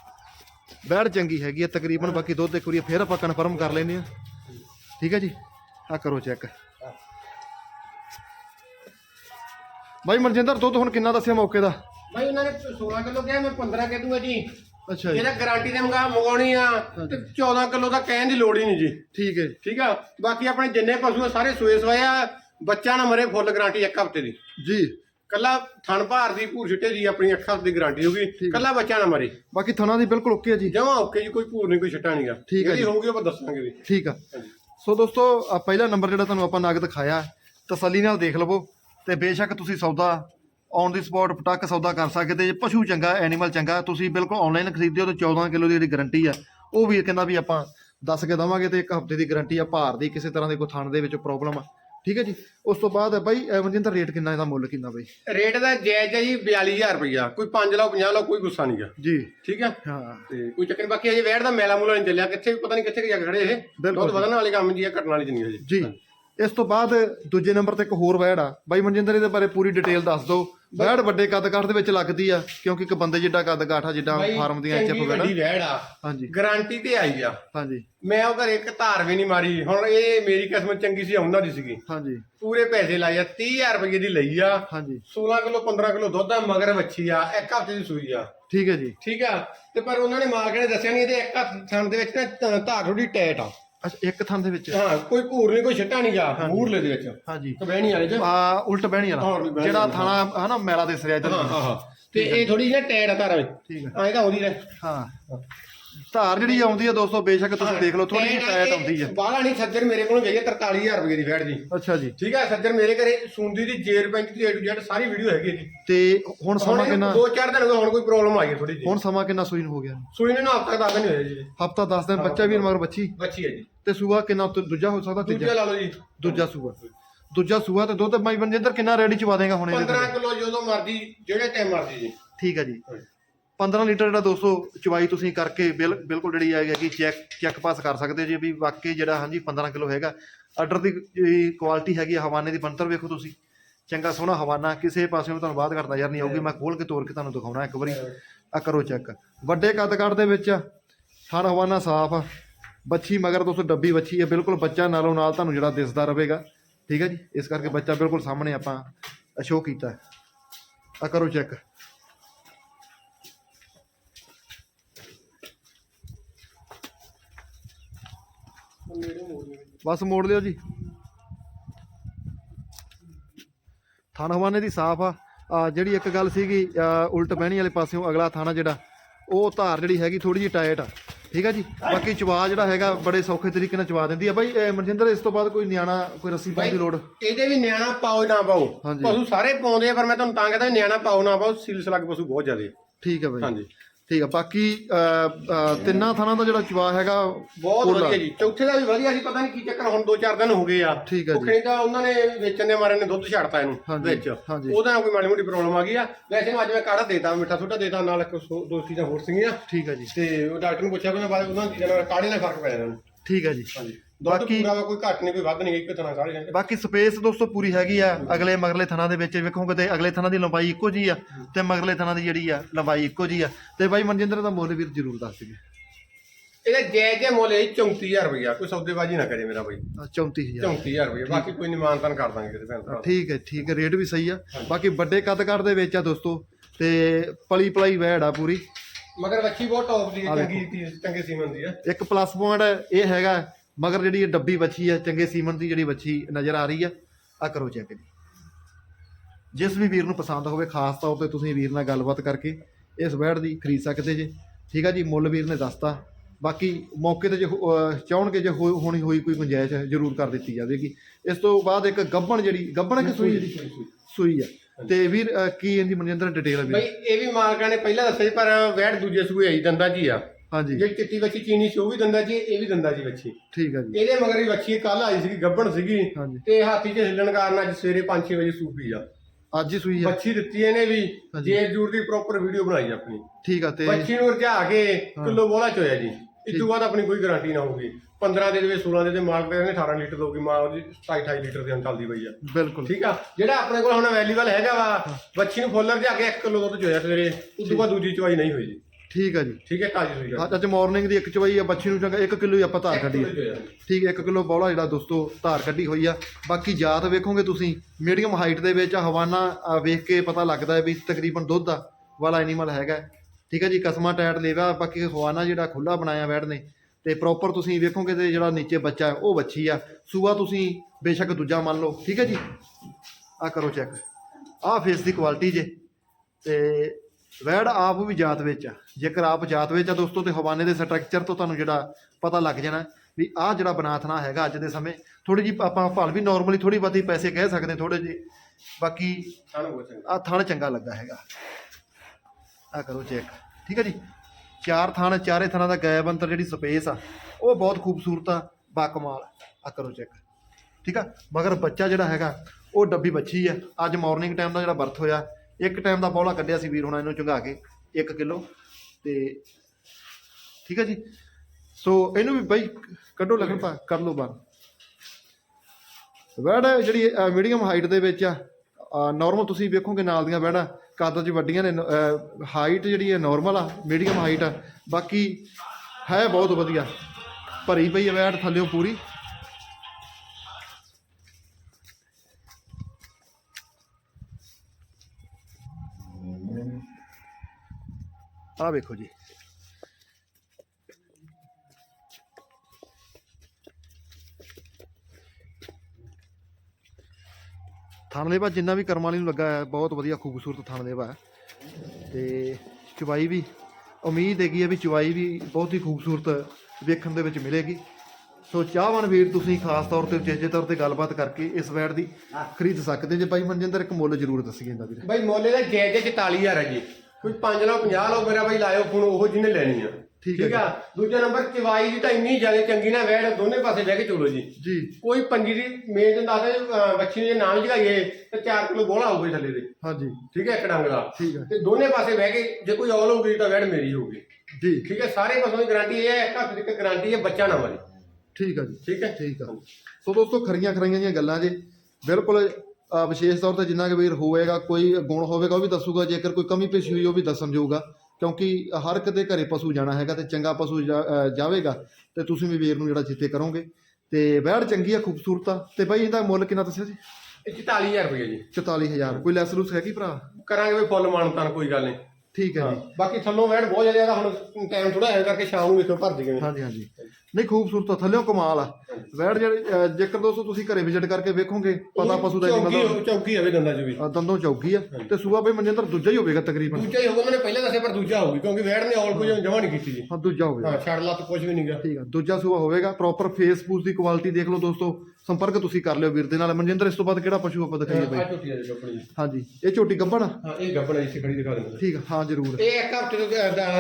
ਬੈੜ ਚੰਗੀ ਹੈਗੀ ਆ ਤਕਰੀਬਨ ਬਾਕੀ ਦੁੱਧ ਇੱਕ ਵਾਰੀ ਫੇਰ ਆਪਾਂ ਕਨਫਰਮ ਕਰ ਲੈਨੇ ਆ। ਠੀਕ ਹੈ ਜੀ? ਆ ਕਰੋ ਚੈੱਕ ਬਾਈ ਮਨਜਿੰਦਰ ਦੁੱਧ ਹੁਣ ਕਿੰਨਾ ਦੱਸਿਆ ਮੌਕੇ ਦਾ? ਭਾਈ ਉਹਨਾਂ ਨੇ 16 ਕਿਲੋ ਕਿਹਾ ਮੈਂ 15 ਕਹਿ ਦੂੰਗਾ ਜੀ। ਅੱਛਾ ਜੀ। ਜਿਹੜਾ ਗਾਰੰਟੀ ਤੇ ਮੰਗਾ ਮੰਗਾਉਣੀ ਆ ਤੇ 14 ਕਿਲੋ ਦਾ ਕਹਿਣ ਦੀ ਲੋੜ ਹੀ ਨਹੀਂ ਜੀ। ਠੀਕ ਹੈ। ਜੀ ਠੀਕ ਆ? ਬਾਕੀ ਆਪਣੇ ਜਿੰਨੇ ਪਸ਼ੂ ਆ ਸਾਰੇ ਸੂਏ ਸਵਾਏ ਆ ਬੱਚਾ ਨਾ ਮਰੇ ਫੁੱਲ ਗਾਰੰਟੀ ਇੱਕ ਹਫ਼ਤੇ ਦੀ। ਜੀ। ਕੱਲਾ ਥਣ ਭਾਰ ਦੀ ਭੂਰ ਛਿੱਟੇ ਦੀ ਆਪਣੀ ਅੱਖਾਂ ਦੀ ਗਾਰੰਟੀ ਹੋਗੀ ਕੱਲਾ ਬੱਚਾ ਨਾ ਮਰੇ। ਬਾਕੀ ਥਣਾਂ ਦੀ ਬਿਲਕੁਲ ਓਕੇ ਹੈ ਜੀ। ਜਮਾ ਓਕੇ ਜੀ ਕੋਈ ਭੂਰ ਨਹੀਂ ਕੋਈ ਛਿੱਟਾ ਨਹੀਂਗਾ। ਠੀਕ ਆ ਜੀ। ਹੋਊਗੀ ਆਪਾਂ ਦੱਸਾਂਗੇ ਵੀ। ਠੀਕ ਆ। ਸੋ ਦੋਸਤੋ ਪਹਿਲਾ ਨੰਬਰ ਜਿਹੜਾ ਤੁਹਾਨੂੰ ਆਪਾਂ ਨਗ ਦਿਖਾਇਆ ਤਸੱਲੀ ਨਾਲ ਦੇਖ ਲਵੋ ਤੇ ਬੇਸ਼ੱਕ ਤੁਸੀਂ ਸੌਦਾ ਔਨ ਦੀ ਸਪੌਟ ਪਟਕ ਸੌਦਾ ਕਰ ਸਕਦੇ ਜੇ ਪਸ਼ੂ ਚੰਗਾ ਐਨੀਮਲ ਚੰਗਾ ਤੁਸੀਂ ਬਿਲਕੁਲ ਆਨਲਾਈਨ ਖਰੀਦਿਓ ਤੇ 14 ਕਿਲੋ ਦੀ ਜਿਹੜੀ ਗਾਰੰਟੀ ਆ ਉਹ ਵੀ ਕਹਿੰਦਾ ਵੀ ਆਪਾਂ ਦੱਸ ਕੇ ਦਵਾਂਗੇ ਤੇ ਇੱਕ ਹਫ਼ਤੇ ਦੀ ਗਾਰੰਟੀ ਆ ਭਾਰ ਦੀ ਕਿਸੇ ਤਰ੍ਹਾਂ ਦੇ ਕੋਈ ਥਣ ਦੇ ਵਿੱਚ ਪ੍ਰੋਬਲਮ ਆ। ਠੀਕ ਹੈ ਜੀ। ਉਸ ਤੋਂ ਬਾਅਦ ਬਾਈ ਮਨਜਿੰਦਰ ਰੇਟ ਕਿੰਨਾ ਇਹਦਾ ਮੁੱਲ ਕਿੰਨਾ ਬਾਈ? ਰੇਟ ਦਾ ਜਾਇਜ਼ ਹੈ ਜੀ 42000 ਰੁਪਇਆ ਕੋਈ 5 ਲਓ 50 ਲਓ ਕੋਈ ਗੁੱਸਾ ਨਹੀਂਗਾ ਜੀ। ਠੀਕ ਆ ਹਾਂ। ਤੇ ਕੋਈ ਚੱਕਰ ਨੀ। ਬਾਕੀ ਅਜੇ ਵੈੜ ਦਾ ਮੇਲਾ ਮੂਲਾ ਨਹੀਂ ਚੱਲਿਆ। ਕਿੱਥੇ ਪਤਾ ਨਹੀਂ ਕਿੱਥੇ ਜਾ ਕੇ ਖੜੇ ਇਹ। ਬਿਲਕੁਲ ਬਹੁਤ ਵਧਣ ਵਾਲੀ ਕੰਮ ਜੀ ਆ ਘਟਣ ਵਾਲੀ ਨਹੀਂ ਜੀ। ਇਸ ਤੋਂ ਬਾਅਦ ਦੂਜੇ ਨੰਬਰ ਤੇ ਇੱਕ ਹੋਰ ਵੈੜ ਆ। ਬਾਈ ਮਨਜਿੰਦਰ ਇਹਦੇ ਬਾਰੇ ਪੂਰੀ ਡਿਟੇਲ ਦੱਸ ਦਿਓ। ਵੈੜ ਵੱਡੇ ਕੱਦ ਕਾਠ ਦੇ ਵਿੱਚ ਲੱਗਦੀ ਆ ਕਿਉਂਕਿ ਇੱਕ ਬੰਦੇ ਜਿੱਡਾ ਕੱਦ ਕਾਠ ਆ ਜਿੱਡਾ ਬਾਈ, ਫਾਰਮ ਦੀਆਂ ਚੰਗੀ ਚਿਪ ਵੈੜ ਵੱਡੀ ਵੈੜ ਆ। ਹਾਂਜੀ। ਗਾਰੰਟੀ ਤੇ ਆਈ ਆ। ਹਾਂਜੀ। ਮੈਂ ਉਹ ਘਰੇ ਇੱਕ ਧਾਰ ਵੀ ਨਹੀਂ ਮਾਰੀ। ਹੁਣ ਇਹ ਮੇਰੀ ਕਿਸਮਤ ਚੰਗੀ ਸੀ ਉਹਨਾਂ ਦੀ ਸੀਗੀ। ਹਾਂਜੀ। ਪੂਰੇ ਪੈਸੇ ਲਾਏ ਆ 30000 ਰੁਪਏ ਦੀ ਲਈ ਆ। ਹਾਂਜੀ। 16 ਕਿਲੋ 15 ਕਿਲੋ ਦੁੱਧ ਆ ਮਗਰ ਵੱਛੀ ਆ ਇੱਕ ਹਫ਼ਤੇ ਦੀ ਸੂਈ ਆ। ਠੀਕ ਹੈ ਜੀ। ਠੀਕ ਆ? ਤੇ ਪਰ ਉਹਨਾਂ ਨੇ ਮਾਲਕ ਨੇ ਦੱਸਿਆ ਨਹੀਂ ਇਹਦੇ ਇੱਕ ਹੱਥ ਥਣ ਦੇ ਵਿੱਚ ਨਾ ਧ- ਧਾਰ ਥੋੜੀ ਟੈਟ ਆ। ਅੱਛਾ ਇੱਕ ਥਾਂ ਦੇ ਵਿੱਚ? ਹਾਂ ਕੋਈ ਘੂਰ ਨਹੀਂ ਕੋਈ ਛੱਟਾ ਨਹੀਂ ਜਾ ਮੂਰਲੇ ਦੇ ਵਿੱਚ। ਹਾਂਜੀ। ਕਬੈਣੀ ਵਾਲੇ ਚ। ਆ ਉਲਟ ਬਹਿਣੀ ਵਾਲਾ। ਜਿਹੜਾ। ਥਾਣਾ ਹਨਾ ਮੈਲਾ ਦੇ ਸਿਰਿਆ ਇੱਧਰ ਹਾਂ ਹਾਂ ਤੇ ਇਹ ਥੋੜੀ ਜਿਹੀ ਟੈਟ ਆ ਧਾਰਾਂ ਵਿੱਚ ਠੀਕ ਹੈ ਐਂ ਆਉਂਦੀ ਰਹੇ। ਹਾਂ। ਧਾਰ ਜਿਹੜੀ ਆਉਂਦੀ ਆ ਦੋਸਤੋ ਬੇਸ਼ੱਕ ਤੁਸੀਂ ਦੇਖ ਲਓ ਥੋੜੀ ਜਿਹੀ ਟਾਇਟ ਆਉਂਦੀ ਆ। ਬਾਹਲਾ ਨਹੀਂ ਸੱਜਰ ਮੇਰੇ ਕੋਲ ਗਈ ਹੈ 43000 ਰੁਪਏ ਦੀ ਫੈਟ ਜੀ ਅੱਛਾ ਜੀ। ਠੀਕ ਆ ਸੱਜਰ ਮੇਰੇ ਘਰੇ ਸੁੰਦੀ ਦੀ ਜੇਰ ਬੈਂਕ ਦੀ ਏ ਟੂ ਜ਼ੈਡ ਸਾਰੀ ਵੀਡੀਓ ਹੈਗੀ ਹੈ ਜੀ ਤੇ ਹੁਣ ਸਮਾਂ ਕਿੰਨਾ? ਦੋ ਚਾਰ ਦਿਨ ਹੋ ਗਏ ਹੁਣ ਕੋਈ ਪ੍ਰੋਬਲਮ ਆਈ ਹੈ ਥੋੜੀ ਜੀ ਹੁਣ ਸਮਾਂ ਕਿੰਨਾ ਸੂਈ ਨੂੰ ਹੋ ਗਿਆ? ਸੂਈ ਨੇ ਨਾ ਹਫਤਾ ਦੱਸ ਨਹੀਂ ਹੋਇਆ ਜੀ। ਹਫਤਾ 10 ਦਿਨ ਬੱਚਾ ਵੀ ਮਗਰ ਬੱਚੀ? ਬੱਚੀ ਹੈ ਜੀ। ਤੇ ਸੂਆ ਕਿੰਨਾ ਉੱਤੇ ਦੂਜਾ ਹੋ ਸਕਦਾ ਦੂਜਾ ਤੀਜਾ ਲਾ ਲਓ ਜੀ। ਦੂਜਾ ਸੂਆ। ਦੂਜਾ ਸੂਆ ਤੇ ਦੁੱਧ ਮਾਈ ਬੰਜਿੰਦਰ ਕਿੰਨਾ ਰੈਡੀ ਚਵਾ ਦੇਗਾ ਹੁਣ ਇਹਦੇ 15 ਨਾਲ? ਕਿਲੋ ਜਦੋਂ ਮਰਜ਼ੀ ਜਿਹੜੇ ਟਾਈਮ ਮਰਜ਼ੀ ਜੀ। ਠੀਕ ਹੈ ਜੀ। 15 ਲੀਟਰ ਜਿਹੜਾ ਦੋਸਤੋ ਚਵਾਈ ਤੁਸੀਂ ਕਰਕੇ ਬਿਲ- ਬਿਲਕੁਲ ਜਿਹੜੀ ਹੈ ਕਿ ਚੈੱਕ ਚੈੱਕ ਪਾਸ ਕਰ ਸਕਦੇ ਜੀ ਵੀ ਵਾਕਈ ਜਿਹੜਾ ਹਾਂਜੀ 15 ਕਿਲੋ ਹੈਗਾ। ਆਰਡਰ ਦੀ ਕੁਆਲਿਟੀ ਹੈਗੀ ਆ, ਹਵਾਨੇ ਦੀ ਬਣਤਰ ਵੇਖੋ ਤੁਸੀਂ। ਚੰਗਾ ਸੋਹਣਾ ਹਵਾਨਾ ਕਿਸੇ ਪਾਸਿਓਂ ਤੁਹਾਨੂੰ ਬਾਅਦ ਕਰਦਾ ਯਾਰ ਨਹੀਂ ਆਊਗੀ ਮੈਂ ਖੋਲ ਕੇ ਤੋੜ ਕੇ ਤੁਹਾਨੂੰ ਦਿਖਾਉਣਾ ਇੱਕ ਵਾਰੀ। ਆ ਕਰੋ ਚੈੱਕ ਵੱਡੇ ਕੱਦ ਕੱਦ ਦੇ ਵਿੱਚ ਥਣ ਹਵਾਨਾ ਸਾਫ਼ ਆ। ਬੱਚੀ ਮਗਰ ਦੋਸਤੋ ਡੱਬੀ ਬੱਚੀ ਹੈ ਬਿਲਕੁਲ ਬੱਚਾ ਨਾਲੋਂ ਨਾਲ ਤੁਹਾਨੂੰ ਜਿਹੜਾ ਦਿਸਦਾ ਰਹੇਗਾ। ਠੀਕ ਹੈ ਜੀ? ਇਸ ਕਰਕੇ ਬੱਚਾ ਬਿਲਕੁਲ ਸਾਹਮਣੇ ਆਪਾਂ ਸ਼ੋਅ ਕੀਤਾ। ਆ ਕਰੋ ਚੈੱਕ ਬਸ ਮੋੜ ਲਿਓ ਜੀ। ਥਾਣਾ ਹਵਾਨੇ ਦੀ ਸਾਫ਼ ਆ। ਆ ਜਿਹੜੀ ਇੱਕ ਗੱਲ ਸੀਗੀ ਉਲਟ ਬਹਿਣੀ ਵਾਲੇ ਪਾਸਿਓਂ ਅਗਲਾ ਥਾਣਾ ਜਿਹੜਾ ਉਹ ਧਾਰ ਜਿਹੜੀ ਹੈਗੀ ਥੋੜੀ ਜਿਹੀ ਟਾਇਟ ਆ। ਠੀਕ ਆ ਜੀ? ਬਾਕੀ ਚਵਾ ਜਿਹੜਾ ਹੈਗਾ ਬੜੇ ਸੌਖੇ ਤਰੀਕੇ ਨਾਲ ਚਵਾ ਦਿੰਦੀ ਆ। ਬਾਈ ਇਹ ਮਨਜਿੰਦਰ ਇਸ ਤੋਂ ਬਾਅਦ ਕੋਈ ਨਿਆਣਾ ਕੋਈ ਰੱਸੀ ਪਾਉਣ ਦੀ ਲੋੜ? ਇਹਦੇ ਵੀ ਨਿਆਣਾ ਪਾਓ ਨਾ ਪਾਓ। ਪਸ਼ੂ ਸਾਰੇ ਪਾਉਂਦੇ ਆ ਪਰ ਮੈਂ ਤੁਹਾਨੂੰ ਤਾਂ ਕਹਿੰਦਾ ਨਿਆਣਾ ਪਾਓ ਨਾ ਪਾਓ ਸਿਲ ਸਲੱਗ ਪਸ਼ੂ ਬਹੁਤ ਜ਼ਿਆਦੇ। ਠੀਕ ਆ ਬਾਈ। ਹਾਂਜੀ। ਠੀਕ ਆ ਬਾਕੀ ਅ, ਅ, ਤਿੰਨਾਂ ਥਾਣਾ ਦਾ ਜਿਹੜਾ ਚਵਾ ਹੈਗਾ ਬਹੁਤ। ਵਧੀਆ ਜੀ। ਚੌਥੇ ਦਾ ਵੀ ਵਧੀਆ ਸੀ ਪਤਾ ਨਹੀਂ ਕੀ ਚੱਕਰ ਹੁਣ 2-4 ਦਿਨ ਹੋ ਗਏ ਆ। ਠੀਕ ਆ ਜੀ। ਤਾਂ ਉਹਨਾਂ ਨੇ ਵੇਚਣ ਦੇ ਮਾਰੇ ਨੇ ਦੁੱਧ ਛੱਡਤਾ ਇਹਨੂੰ ਹਾਂਜੀ, ਵਿੱਚ। ਹਾਂਜੀ। ਉਹਦਾ ਨਾਲ ਕੋਈ ਮਾੜੀ ਮੋਟੀ ਪ੍ਰੋਬਲਮ ਆ ਗਈ ਆ। ਵੈਸੇ ਨੂੰ ਅੱਜ ਮੈਂ ਕਾੜਾ ਦੇਤਾ ਮਿੱਠਾ ਸੁੱਟਾ ਦੇਤਾ ਨਾਲ ਇੱਕ ਸੌ- ਦੋ ਚੀਜ਼ਾਂ ਹੋਰ ਸੀਗੀਆਂ। ਠੀਕ ਆ ਜੀ। ਤੇ ਉਹ ਡਾਕਟਰ ਨੂੰ ਪੁੱਛਿਆ ਕਿ ਬਾਅਦ ਉਹਨਾਂ ਚੀਜ਼ਾਂ ਨਾਲ ਕਾੜੇ ਨਾਲ ਫ਼ਰਕ ਪੈ ਜਾਣਾ ਉਹਨੂੰ। ਠੀਕ ਆ ਜੀ। ਹਾਂਜੀ। ਦੁੱਧ ਬਾਕੀ- ਪੂਰਾ ਵਾ, ਕੋਈ ਘੱਟ ਨਹੀਂ ਕੋਈ ਵੱਧ ਨਹੀਂ ਇੱਕ ਤਰ੍ਹਾਂ ਸਾਰੇ ਜਾਂਦੇ ਬਾਕੀ ਸਪੇਸ ਦੋਸਤੋ ਪੂਰੀ ਹੈਗੀ ਆ। ਅਗਲੇ ਮਗਰਲੇ ਥਣਾ ਦੇ ਵਿੱਚ ਵੇਖੋਗੇ ਤੇ ਅਗਲੇ ਥਣਾ ਦੀ ਲੰਬਾਈ ਇੱਕੋ ਜੀ ਆ ਤੇ ਮਗਰਲੇ ਥਣਾ ਦੀ ਜਿਹੜੀ ਆ ਲੰਬਾਈ ਇੱਕੋ ਜੀ ਆ। ਤੇ ਬਾਈ ਮਨਜਿੰਦਰ ਦਾ ਮੁੱਲ ਵੀਰ ਜ਼ਰੂਰ ਦੱਸ ਦਿਓ। ਇਹਦਾ ਜੈ ਜੈ ਮੁੱਲ ਇਹ 34000 ਰੁਪਇਆ ਕੋਈ ਸੌਦੇਬਾਜ਼ੀ ਨਾ ਕਰੇ ਮੇਰਾ ਬਾਈ। 34000 34000 ਰੁਪਇਆ ਬਾਕੀ ਕੋਈ ਨਿਮਾਨਤਨ ਕਰ ਦਾਂਗੇ ਕਿਸੇ ਭੈਣ ਭਰਾ। ਠੀਕ ਹੈ ਠੀਕ ਹੈ ਰੇਟ ਵੀ ਸਹੀ ਆ। ਬਾਕੀ ਵੱਡੇ ਕੱਦ ਕੱਦ ਦੇ ਵਿੱਚ ਆ ਦੋਸਤੋ ਤੇ ਪਲੀ ਪਲਾਈ ਵੈੜ ਆ ਪੂਰੀ। ਮਗਰ ਵੱਛੀ ਬਹੁਤ ਟੌਪ ਦੀ ਹੈ, ਚੰਗੀ ਚੰਗੇ ਸੀਮਨ ਦੀ ਹੈ ਇੱਕ ਪਲੱਸ ਪੁਆਇੰਟ ਇਹ ਹੈਗਾ ਮਗਰ ਜਿਹੜੀ ਇਹ ਡੱਬੀ ਵੱਛੀ ਆ ਚੰਗੇ ਸੀਮਨ ਦੀ ਜਿਹੜੀ ਵੱਛੀ ਨਜ਼ਰ ਆ ਰਹੀ ਆ ਆ ਕਰੋ ਚੈੱਕ ਜੀ ਜਿਸ ਵੀ ਵੀਰ ਨੂੰ ਪਸੰਦ ਹੋਵੇ ਖਾਸ ਤੌਰ ਤੇ ਤੁਸੀਂ ਵੀਰ ਨਾਲ ਗੱਲਬਾਤ ਕਰਕੇ ਇਸ ਵੈੜ ਦੀ ਖਰੀਦ ਸਕਦੇ ਜੇ। ਠੀਕ ਆ ਜੀ ਮੁੱਲ ਵੀਰ ਨੇ ਦੱਸਤਾ। ਬਾਕੀ ਮੌਕੇ ਤੇ ਜੇ ਹੋ- ਚਾਹਣਗੇ ਜੇ ਹੋ- ਹੋਣੀ ਹੋਈ ਕੋਈ ਗੁੰਜਾਇਸ਼ ਜ਼ਰੂਰ ਕਰ ਦਿੱਤੀ ਜਾਵੇਗੀ। ਇਸ ਤੋਂ ਬਾਅਦ ਇੱਕ ਗੱਬਣ ਜਿਹੜੀ ਗੱਬਣ ਕਿ ਸੂਈ? ਜਿਹੜੀ ਸੂਈ। ਆ। ਤੇ ਵੀਰ ਕੀ ਇਹਦੀ ਮਨਜਿੰਦਰ ਡਿਟੇਲ ਆ ਬਈ ਇਹ ਵੀ ਮਾਲਕਾਂ ਨੇ ਪਹਿਲਾਂ ਦੱਸਿਆ ਸੀ, ਪਰ ਵੈੜ ਦੂਜੇ ਸੂਏ ਆਈ ਦੰਦਾ ਜੀ ਆ। ਹਾਂਜੀ। ਜਿਹੜੀ ਚਿੱਟੀ ਵੱਛੀ ਚੀਨੀ ਸੀ ਉਹ ਵੀ ਦੰਦਾ ਜੀ ਇਹ ਵੀ ਦੰਦਾ ਜੀ ਵੱਛੀ। ਠੀਕ ਆ ਜੀ। ਇਹਦੇ ਮਗਰ ਹੀ ਵੱਛੀ ਕੱਲ ਆਈ ਸੀਗੀ ਗੱਬਣ ਸੀਗੀ ਹਾਂਜੀ। ਤੇ ਹਾਥੀ 'ਚ ਹਿੱਲਣ ਕਾਰਨ ਅੱਜ ਸਵੇਰੇ 5-6 ਵਜੇ ਸੂਪੀ ਆ। ਅੱਜ ਹੀ ਸੂਈ ਆ। ਵੱਛੀ ਦਿੱਤੀ ਇਹਨੇ ਵੀ ਹਾਂਜੀ। ਜੇ ਜੂਰ ਦੀ ਪ੍ਰੋਪਰ ਵੀਡੀਓ ਬਣਾਈ ਆਪਣੀ। ਠੀਕ ਆ ਤੇ ਵੱਛੀ ਨੂੰ ਰਝਾ ਕੇ ਕਿਲੋ ਬੋਲਾ ਚੋਇਆ ਜੀ। ਇਸ ਤੋਂ ਬਾਅਦ ਆਪਣੀ ਕੋਈ ਗਾਰੰਟੀ ਨਾ ਹੋਊਗੀ। 15 ਦੇ ਦੇਵੇ 16 ਦੇ ਦੇ ਮਾਲਕ ਦੇ ਨੇ 18 ਲੀਟਰ ਦੋਗੀ ਮਾਂ ਉਹਦੀ 27 28 ਲੀਟਰ ਦੇ ਨਾਲ ਚੱਲਦੀ ਪਈ ਆ। ਬਿਲਕੁਲ। ਠੀਕ ਆ? ਜਿਹੜਾ ਆਪਣੇ ਕੋਲ ਹੁਣ ਅਵੇਲੇਬਲ ਹੈਗਾ ਵਾ ਵੱਛੀ ਨੂੰ ਫੁੱਲਰ ਜਾ ਕੇ 1 ਕਿਲੋ ਦੁੱਧ ਚੋਇਆ ਸਵੇਰੇ ਉਸ ਤੋਂ ਬਾਅਦ ਦੂਜੀ ਚਵਾਈ ਨਹੀਂ ਹੋਈ ਜੀ। ਠੀਕ ਆ ਜੀ। ਠੀਕ ਹੈ ਤਾਜੀ ਸੂਈ ਦਾ ਅੱਜ- ਮਾਰਨਿੰਗ ਦੀ ਇੱਕ ਚਵਾਈ ਆ ਬੱਚੀ ਨੂੰ ਚੰਗਾ 1 ਕਿਲੋ ਹੀ ਆਪਾਂ ਧਾਰ ਕੱਢੀ ਆ। ਠੀਕ ਹੈ 1 ਕਿਲੋ ਬੌਲਾ ਜਿਹੜਾ ਦੋਸਤੋ ਧਾਰ ਕੱਢੀ ਹੋਈ ਆ। ਬਾਕੀ ਜਾਤ ਵੇਖੋਗੇ ਤੁਸੀਂ ਮੀਡੀਅਮ ਹਾਈਟ ਦੇ ਵਿੱਚ ਹਵਾਨਾ ਆ, ਵੇਖ ਕੇ ਪਤਾ ਲੱਗਦਾ ਹੈ ਵੀ ਤਕਰੀਬਨ ਦੁੱਧ ਦਾ ਵਾਲਾ ਐਨੀਮਲ ਹੈਗਾ। ਠੀਕ ਹੈ ਜੀ ਕਸਮਾ ਟੈਟ ਲੇਵਾ ਬਾਕੀ ਹਵਾਨਾ ਜਿਹੜਾ ਖੁੱਲਾ ਬਣਾਇਆ ਵੈੜ ਨੇ। ਤੇ ਪ੍ਰੋਪਰ ਤੁਸੀਂ ਵੇਖੋਗੇ ਤੇ ਜਿਹੜਾ ਨੀਚੇ ਬੱਚਾ ਹੈ, ਉਹ ਬੱਚੀ ਆ। ਸੂਆ ਤੁਸੀਂ ਬੇਸ਼ੱਕ ਦੂਜਾ ਮੰਨ ਲਓ ਠੀਕ ਹੈ ਜੀ? ਆ ਕਰੋ ਚੈੱਕ ਆਹ ਫੇਸ ਦੀ ਕੁਆਲਿਟੀ ਜੇ। ਤੇ ਵੈੜ ਆਪ ਵੀ ਜਾਤ ਵਿੱਚ ਆ। ਜੇਕਰ ਆਪ ਜਾਤ ਵਿੱਚ ਆ ਦੋਸਤੋ ਤੇ ਹਵਾਨੇ ਦੇ ਸਟਰਕਚਰ ਤੋਂ ਤੁਹਾਨੂੰ ਜਿਹੜਾ ਪਤਾ ਲੱਗ ਜਾਣਾ ਵੀ ਆਹ ਜਿਹੜਾ ਬਨਾਥਨਾ ਹੈਗਾ ਅੱਜ ਦੇ ਸਮੇਂ ਥੋੜੀ ਜੀ ਆਪਾਂ ਭਲ ਵੀ ਨਾਰਮਲੀ ਥੋੜੀ ਬਹੁਤੀ ਪੈਸੇ ਕਹਿ ਸਕਦੇ ਥੋੜੇ ਜੀ ਬਾਕੀ ਆ ਥਣ ਚੰਗਾ ਲੱਗਾ ਹੈਗਾ। ਆ ਕਰੋ ਚੈੱਕ ਠੀਕ ਹੈ ਜੀ? ਚਾਰ ਥਣ ਚਾਰੇ ਥਣਾਂ ਦਾ ਗੈਬ ਅੰਤਰ ਜਿਹੜੀ ਸਪੇਸ ਆ ਉਹ ਬਹੁਤ ਖੂਬਸੂਰਤ ਆ ਬਾਕਮਾਲ। ਆ ਕਰੋ ਚੈੱਕ ਠੀਕ ਆ? ਮਗਰ ਬੱਚਾ ਜਿਹੜਾ ਹੈਗਾ ਉਹ ਡੱਬੀ ਬੱਚੀ ਆ। ਅੱਜ ਮਾਰਨਿੰਗ ਟਾਈਮ ਦਾ ਜਿਹੜਾ ਬਰਥ ਹੋਇਆ ਇੱਕ ਟਾਈਮ ਦਾ ਬੌਲਾ ਕੱਢਿਆ ਸੀ ਵੀਰ ਹੁਣਾਂ ਇਹਨੂੰ ਚੁੰਗਾ ਕੇ 1 ਕਿਲੋ, ਤੇ ਠੀਕ ਹੈ ਜੀ। ਸੋ ਇਹਨੂੰ ਵੀ ਬਈ ਕੱਢੋ ਲੱਗਣ ਪਾ ਕਰ ਲਓ ਬਾਹਰ ਵੈੜ ਜਿਹੜੀ ਮੀਡੀਅਮ ਹਾਈਟ ਦੇ ਵਿੱਚ ਆ ਨਾਰਮਲ ਤੁਸੀਂ ਵੇਖੋਗੇ ਨਾਲ ਦੀਆਂ ਬੈੜਾਂ ਕੱਦ 'ਚ ਵੱਡੀਆਂ ਨੇ ਹਾਈਟ ਜਿਹੜੀ ਹੈ ਨਾਰਮਲ ਆ ਮੀਡੀਅਮ ਹਾਈਟ ਆ, ਬਾਕੀ ਹੈ ਬਹੁਤ ਵਧੀਆ। ਭਰੀ ਪਈ ਹੈ ਬੈੜ ਥੱਲਿਓ ਪੂਰੀ। ਆ ਵੇਖੋ ਜੀ। ਥਾਣਲੇਵਾ ਜਿੰਨਾ ਵੀ ਕਰਮ ਵਾਲੀ ਨੂੰ ਲੱਗਾ ਹੈ ਬਹੁਤ ਵਧੀਆ ਖੂਬਸੂਰਤ ਥਾਣਲੇਵਾ ਹੈ ਤੇ ਚੁਬਾਈ ਵੀ ਉਮੀਦ ਹੈਗੀ ਹੈ ਵੀ ਚੁਬਾਈ ਵੀ ਬਹੁਤ ਹੀ ਖੂਬਸੂਰਤ ਵੇਖਣ ਦੇ ਵਿੱਚ ਮਿਲੇਗੀ। ਸੋ ਚਾਹਵਾਨ ਵੀਰ ਤੁਸੀਂ ਖਾਸ ਤੌਰ ਤੇ ਉਚੇਜੇ ਤੌਰ ਤੇ ਗੱਲਬਾਤ ਕਰਕੇ ਇਸ ਵੈਟ ਦੀ ਖਰੀਦ ਸਕਦੇ ਜੇ। ਬਾਈ ਮਨਜਿੰਦਰ ਇੱਕ ਮੁੱਲ ਜ਼ਰੂਰ ਦੱਸੀਏ ਇਹਦਾ ਵੀਰੇ। ਬਾਈ ਮੁੱਲ ਇਹਦਾ ਜਾਇਜ਼ 44000 ਹੈ ਜੀ। ਕੋਈ 5 ਲਓ 50 ਲਓ ਮੇਰਾ ਬਾਈ ਲਾਇਓ ਫੋਨ ਉਹ ਜਿਹਨੇ ਲੈਣੀ ਆ। ਠੀਕ ਹੈ ਠੀਕ ਆ? ਦੂਜਾ ਨੰਬਰ ਚਵਾਈ ਦੀ ਤਾਂ ਇੰਨੀ ਜ਼ਿਆਦਾ ਚੰਗੀ ਨਾ ਵੈੜ ਦੋਨੇ ਪਾਸੇ ਬਹਿ ਕੇ ਚੋਲੋ ਜੀ। ਜੀ। ਕੋਈ ਪੰਜੀ ਦੀ ਮੇਜ ਦੇ ਦੱਸਦੇ ਬੱਚੀ ਦੇ ਨਾਮ ਜਗਾਈਏ ਤੇ 4 ਕਿਲੋ ਗੋਲਾ ਹੋਊਗਾ ਥੱਲੇ ਦੇ। ਹਾਂਜੀ। ਠੀਕ ਹੈ ਇੱਕ ਡੰਗ ਦਾ। ਠੀਕ ਹੈ। ਤੇ ਦੋਨੇ ਪਾਸੇ ਬਹਿ ਕੇ ਜੇ ਕੋਈ ਔਲ ਹੋਊਗੀ ਤਾਂ ਵੈੜ ਮੇਰੀ ਹੋਊਗੀ। ਜੀ। ਠੀਕ ਹੈ ਸਾਰੇ ਪਾਸੋਂ ਦੀ ਗਾਰੰਟੀ ਇਹ ਹੈ ਇੱਕ ਹੱਥ ਦੀ ਗਾਰੰਟੀ ਹੈ ਬੱਚਾ ਨਾ ਮਰੇ। ਠੀਕ ਹੈ ਜੀ। ਠੀਕ ਹੈ? ਠੀਕ ਆ ਸੋ ਦੋਸਤੋ ਖਰੀਆਂ ਖਰਾਈਆਂ ਦੀਆਂ ਗੱਲਾਂ ਜੀ ਬਿਲਕੁਲ ਵਿਸ਼ੇਸ਼ ਤੌਰ ਤੇ ਜਿੰਨਾ ਕਿ ਵੀਰ ਹੋਏਗਾ ਕੋਈ ਗੁਣ ਹੋਵੇਗਾ ਉਹ ਵੀ ਦੱਸੂਗਾ। ਜੇਕਰ ਕੋਈ ਕਮੀ ਪੇਸ਼ੀ ਹੋਈ ਉਹ ਵੀ ਦੱਸਣ ਜਾਊਗਾ ਕਿਉਂਕਿ ਹਰ ਇੱਕ ਦੇ ਘਰੇ ਪਸ਼ੂ ਜਾਣਾ ਹੈਗਾ ਤੇ ਚੰਗਾ ਪਸ਼ੂ ਜਾਵੇਗਾ ਤੇ ਤੁਸੀਂ ਵੀ ਵੀਰ ਨੂੰ ਜਿਹੜਾ ਜਿੱਤੇ ਕਰੋਗੇ। ਤੇ ਵਹਿੜ ਚੰਗੀ ਆ ਖੂਬਸੂਰਤ ਆ। ਤੇ ਬਾਈ ਇਹਦਾ ਮੁੱਲ ਕਿੰਨਾ ਦੱਸਿਆ ਜੀ ਇਹ 44000 ਰੁਪਏ ਜੀ। 44000 ਕੋਈ ਲੈਸ ਲੂਸ ਹੈਗੀ ਭਰਾ? ਕਰਾਂਗੇ ਵੀ ਫੁੱਲ ਮਾਨਤਾਨ ਕੋਈ ਗੱਲ ਨਹੀਂ। ਠੀਕ ਹੈ ਜੀ। ਬਾਕੀ ਥੱਲੋਂ ਵੈੜ ਬਹੁਤ ਜ਼ਿਆਦਾ ਹੁਣ ਟਾਈਮ ਥੋੜਾ ਹੈ ਕਰਕੇ ਸ਼ਾਮ ਨੂੰ ਵੇਖੋ ਭਰ ਦੇਗੇ ਹਾਂਜੀ ਹਾਂਜੀ। ਨਹੀਂ ਖੂਬਸੂਰਤ ਆ ਥੱਲਿਓ ਕਮਾਲ ਆ। ਵਹਿੜ ਜਿਹੜੀ ਅ, ਜੇਕਰ ਦੋਸਤੋ ਤੁਸੀਂ ਘਰੇ ਵਿਜ਼ਿਟ ਕਰਕੇ ਵੇਖੋਗੇ ਪਤਾ ਪਸ਼ੂ ਦਾ ਚੌਕੀ ਜਿੰਨਾ ਚੌਕੀ ਹੋਵੇ ਦੰਦਾਂ ਚ ਵੀ। ਦੰਦੋਂ ਚੌਕੀ ਆ। ਤੇ ਸੂਆ ਬਈ ਮਨਜਿੰਦਰ ਦੂਜਾ ਹੀ ਹੋਵੇਗਾ ਤਕਰੀਬਨ। ਦੂਜਾ ਹੀ ਹੋਊਗਾ ਮੈंने ਪਹਿਲਾਂ ਦੱਸਿਆ ਪਰ ਦੂਜਾ ਹੋਊਗੀ ਕਿਉਂਕਿ ਵੈੜ ਨੇ ਔਲ ਕੋਈ ਜਮਾ ਨਹੀਂ ਕੀਤੀ ਜੀ। ਹਾਂ ਦੂਜਾ ਹੋਵੇਗਾ। ਹਾਂ ਛੱਡ ਲੱਤ ਕੁਝ ਵੀ ਨਹੀਂ ਗਿਆ ਠੀਕ ਆ ਦੂਜਾ ਸੂਆ ਹੋਵੇਗਾ ਪ੍ਰੋਪਰ ਫੇਸ ਫੂਸ ਦੀ ਕੁਆਲਿਟੀ ਦੇਖ ਲਓ ਦੋਸਤੋ। ਸੰਪਰਕ ਤੁਸੀਂ ਕਰ ਲਿਓ ਵੀਰ ਦੇ ਨਾਲ। ਮਨਜਿੰਦਰ ਇਸ ਤੋਂ ਬਾਅਦ ਕਿਹੜਾ ਪਸ਼ੂ ਆਪਾਂ ਦਿਖਾਈਏ ਬਈ? ਝੋਟੀ ਆ ਜੀ ਆਪਣੀ ਜੀ। ਹਾਂਜੀ। ਇਹ ਝੋਟੀ ਗੱਬਣ ਆ? ਹਾਂ ਇਹ ਗੱਬੜ ਇੱਥੇ ਖੜੀ ਦਿਖਾ ਦਿੰਦਾ। ਠੀਕ ਆ ਹਾਂ ਜ਼ਰੂਰ। ਇਹ ਇੱਕ ਹਫ਼ਤੇ ਤੋਂ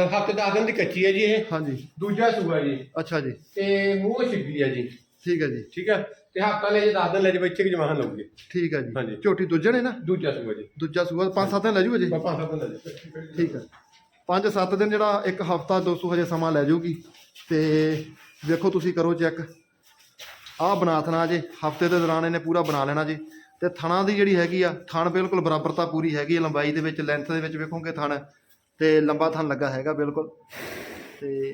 ਹਫ਼ਤੇ 10 ਦਿਨ ਦੀ ਕੱਚੀ ਹੈ ਜੀ ਇਹ। ਹਾਂਜੀ। ਦੂਜਾ ਸੂਆ ਜੀ। ਅੱਛਾ ਜੀ। ਤੇ ਮੂੰਹ ਛਿੱਗੀ ਹੈ ਜੀ। ਠੀਕ ਹੈ ਜੀ। ਠੀਕ ਹੈ ਤੇ ਹਫਤਾ ਲੈ ਜੇ 10 ਦਿਨ ਲੈ ਜੇ ਬੱਚੇ ਕਿ ਜਮਾਨ ਲਊਗੇ ਠੀਕ ਹੈ ਹਾਂਜੀ। ਜੀ ਝੋਟੀ ਦੂਜੇ ਨੇ ਨਾ? ਦੂਜਾ ਸੂਆ ਜੀ। ਦੂਜਾ ਸੂਆ ਪੰਜ ਸੱਤ ਦਿਨ ਲੈ ਜੀ? ਪਾਪਾ ਸਾਹਿਬ ਲੈ ਜੇ। ਠੀਕ ਹੈ ਪੰਜ ਸੱਤ ਦਿਨ ਜਿਹੜਾ ਇੱਕ ਹਫਤਾ ਦੋਸਤੋ ਹਜੇ ਸਮਾਂ ਲੈ ਜਾਊਗੀ ਤੇ ਵੇਖੋ ਤੁਸੀਂ ਕਰੋ ਚੈੱਕ। ਆਹ ਬਣਾ ਥਣਾ ਜੇ, ਹਫ਼ਤੇ ਦੇ ਦੌਰਾਨ ਇਹਨੇ ਪੂਰਾ ਬਣਾ ਲੈਣਾ ਜੀ। ਤੇ ਥਣਾ ਦੀ ਜਿਹੜੀ ਹੈਗੀ ਆ, ਥਣ ਬਿਲਕੁਲ ਬਰਾਬਰਤਾ ਪੂਰੀ ਹੈਗੀ ਹੈ ਲੰਬਾਈ ਦੇ ਵਿੱਚ ਲੈਂਥ ਦੇ ਵਿੱਚ ਵੇਖੋਗੇ ਥਣ, ਤੇ ਲੰਬਾ ਥਣ ਲੱਗਾ ਹੈਗਾ ਬਿਲਕੁਲ। ਤੇ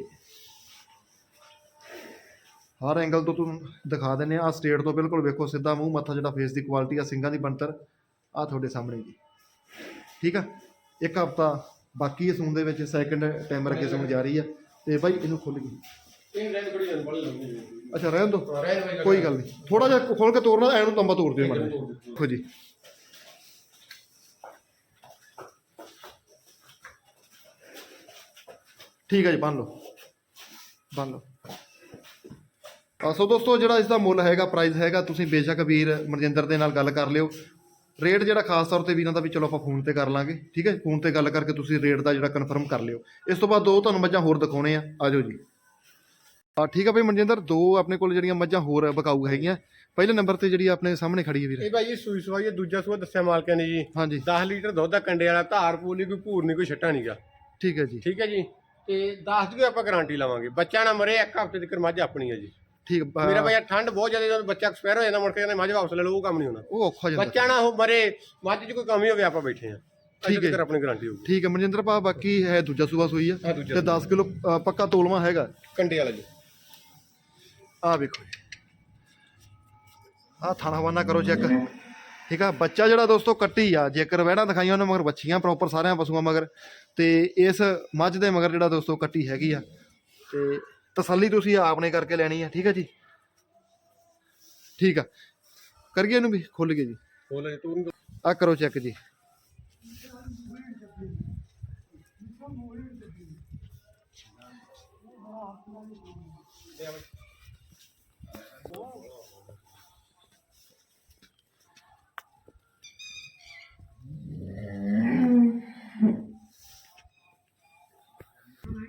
ਹਰ ਐਂਗਲ ਤੋਂ ਤੁਹਾਨੂੰ ਦਿਖਾ ਦਿੰਨੇ ਆ ਸਟੇਟ ਤੋਂ ਬਿਲਕੁਲ ਵੇਖੋ ਸਿੱਧਾ ਮੂੰਹ, ਮੱਥਾ ਜਿਹੜਾ ਫੇਸ ਦੀ ਕੁਆਲਿਟੀ ਆ, ਸਿੰਗਾਂ ਦੀ ਬਣਤਰ ਆ ਤੁਹਾਡੇ ਸਾਹਮਣੇ ਜੀ। ਠੀਕ ਆ? ਇੱਕ ਹਫਤਾ ਬਾਕੀ ਹੈ ਸੂਣ ਦੇ ਵਿੱਚ ਸੈਕੰਡ ਟਾਈਮ ਰੱਖੇ ਸੂਣ ਜਾ ਰਹੀ ਆ, ਤੇ ਬਾਈ ਇਹਨੂੰ ਖੁੱਲ ਗਈ। ਇਹ ਰੈਂਡ ਬੜੀ ਜਨ ਬੜੀ ਲੰਮੀ ਅੱਛਾ ਰਹਿਣ ਦੋ। ਕੋਈ ਗੱਲ ਨਹੀਂ। ਥੋੜਾ ਜਿਹਾ ਖੋਲ ਕੇ ਤੋੜਨਾ ਐ ਨੂੰ ਲੰਬਾ ਤੋੜ ਦਿਓ ਮਾੜਾ ਜਿਹਾ। ਦੇਖੋ ਜੀ ਠੀਕ ਹੈ ਜੀ ਬੰਨ ਲਓ। ਬੰਨ ਲਓ। ਆ ਸੋ ਦੋਸਤੋ ਜਿਹੜਾ ਇਸ ਦਾ ਮੁੱਲ ਹੈਗਾ ਪ੍ਰਾਈਸ ਹੈਗਾ ਤੁਸੀਂ ਬੇਸ਼ੱਕ ਵੀਰ ਮਨਜਿੰਦਰ ਦੇ ਨਾਲ ਗੱਲ ਕਰ ਲਿਓ। ਰੇਟ ਜਿਹੜਾ ਖਾਸ ਤੌਰ ਤੇ ਵੀਰਾਂ ਦਾ ਵੀ ਚਲੋ ਆਪਾਂ ਫੋਨ ਤੇ ਕਰ ਲਾਂਗੇ ਠੀਕ ਹੈ ਫੋਨ ਤੇ ਗੱਲ ਕਰਕੇ ਤੁਸੀਂ ਰੇਟ ਦਾ ਜਿਹੜਾ ਕਨਫਰਮ ਕਰ ਲਿਓ। ਇਸ ਤੋਂ ਬਾਅਦ ਦੋ ਤੁਹਾਨੂੰ ਮੱਝਾਂ ਹੋਰ ਦਿਖਾਉਣੇ ਆ। ਆਜੋ ਜੀ। ਆ ਠੀਕ ਆ ਬਈ ਮਨਜਿੰਦਰ ਦੋ ਆਪਣੇ ਕੋਲ ਜਿਹੜੀਆਂ ਮੱਝਾਂ ਹੋਰ ਬਕਾਊ ਹੈਗੀਆਂ। ਪਹਿਲੇ ਨੰਬਰ ਤੇ ਜਿਹੜੀ ਆਪਣੇ ਸਾਹਮਣੇ ਖੜੀ ਹੈ ਵੀਰ। ਇਹ ਭਾਈ ਇਹ ਸੂਈ ਸਵਾਈ ਹੈ ਦੂਜਾ ਸੂਆ ਦੱਸਿਆ ਮਾਲਕਾਂ ਨੇ ਜੀ। ਹਾਂਜੀ। 10 ਲੀਟਰ ਦੁੱਧ ਦਾ ਕੰਡੇ ਵਾਲਾ ਧਾਰ ਪੂਲ ਨਹੀਂ ਕੋਈ ਭੂਰ ਨਹੀਂ ਕੋਈ ਛੱਟਾ ਨਹੀਂਗਾ। ਠੀਕ ਹੈ ਜੀ। ਠੀਕ ਹੈ ਜੀ। ਤੇ 10 ਦੀ ਆਪਾਂ ਗਾਰੰਟੀ ਲਵਾਂਗੇ। ਬੱਚਾ ਨਾ ਮਰੇ ਇੱਕ ਹਫ਼ਤੇ ਦੀ ਮੱਝ ਆਪਣੀ ਹੈ ਜੀ। ਠੀਕ ਮੇਰਾ ਭਾਈ ਠੰਡ ਬਹੁਤ ਜ਼ਿਆਦਾ ਜਦੋਂ ਬੱਚਾ ਐਕਸਪਾਇਰ ਹੋ ਜਾਂਦਾ ਮੁੜ ਕੇ ਕਹਿੰਦੇ ਮੱਝ ਵਾਪਸ ਲੈ ਲਓ ਉਹ ਕੰਮ ਨਹੀਂ ਹੋਣਾ। ਉਹ ਔਖਾ ਜਾਂਦਾ। ਬੱਚਾ ਨਾ ਉਹ ਮਰੇ ਮੱਝ 'ਚ ਕੋਈ ਕਮੀ ਹੋਵੇ ਆਪਾਂ ਬੈਠੇ ਆ ਠੀਕ ਹੈ। ਆਪਣੀ ਗਾਰੰਟੀ ਹੋਊਗੀ। ਠੀਕ ਹੈ ਮਨਜਿੰਦਰ ਭਾ ਬਾਕੀ ਹੈ ਦੂਜਾ ਸੂਆ ਸੂਈ ਆ ਤੇ 10 ਕਿਲੋ ਪੱਕਾ ਤੋਲਵਾ ਹੈਗਾ। ਕੰਡੇ ਵਾਲਾ ਜੀ। ਆ ਵੇਖੋ ਜੀ। ਆ ਥਾਣਾ ਹਵਾਨਾ ਕਰੋ ਚੈੱਕ ਠੀਕ ਆ ਬੱਚਾ ਜਿਹੜਾ ਦੋਸਤੋ ਕੱਟੀ ਆ ਜੇਕਰ ਵਹਿਣਾ ਦਿਖਾਈਆਂ ਉਹਨੇ ਮਗਰ ਬੱਚੀਆਂ ਪ੍ਰੋਪਰ ਸਾਰਿਆਂ ਪਸ਼ੂਆਂ ਮਗਰ। ਤੇ ਇਸ ਮੱਝ ਦੇ ਮਗਰ ਜਿਹੜਾ ਦੋਸਤੋ ਕੱਟੀ ਹੈਗੀ ਆ। ਤੇ ਤਸੱਲੀ ਤੁਸੀਂ ਆਪਨੇ ਕਰਕੇ ਲੈਣੀ ਆ ਠੀਕ ਆ ਜੀ? ਠੀਕ ਆ। ਕਰੀਏ ਇਹਨੂੰ ਵੀ ਖੁੱਲ ਗਏ ਜੀ। ਜੀ ਤੂੰ ਆ ਕਰੋ ਚੈੱਕ ਜੀ।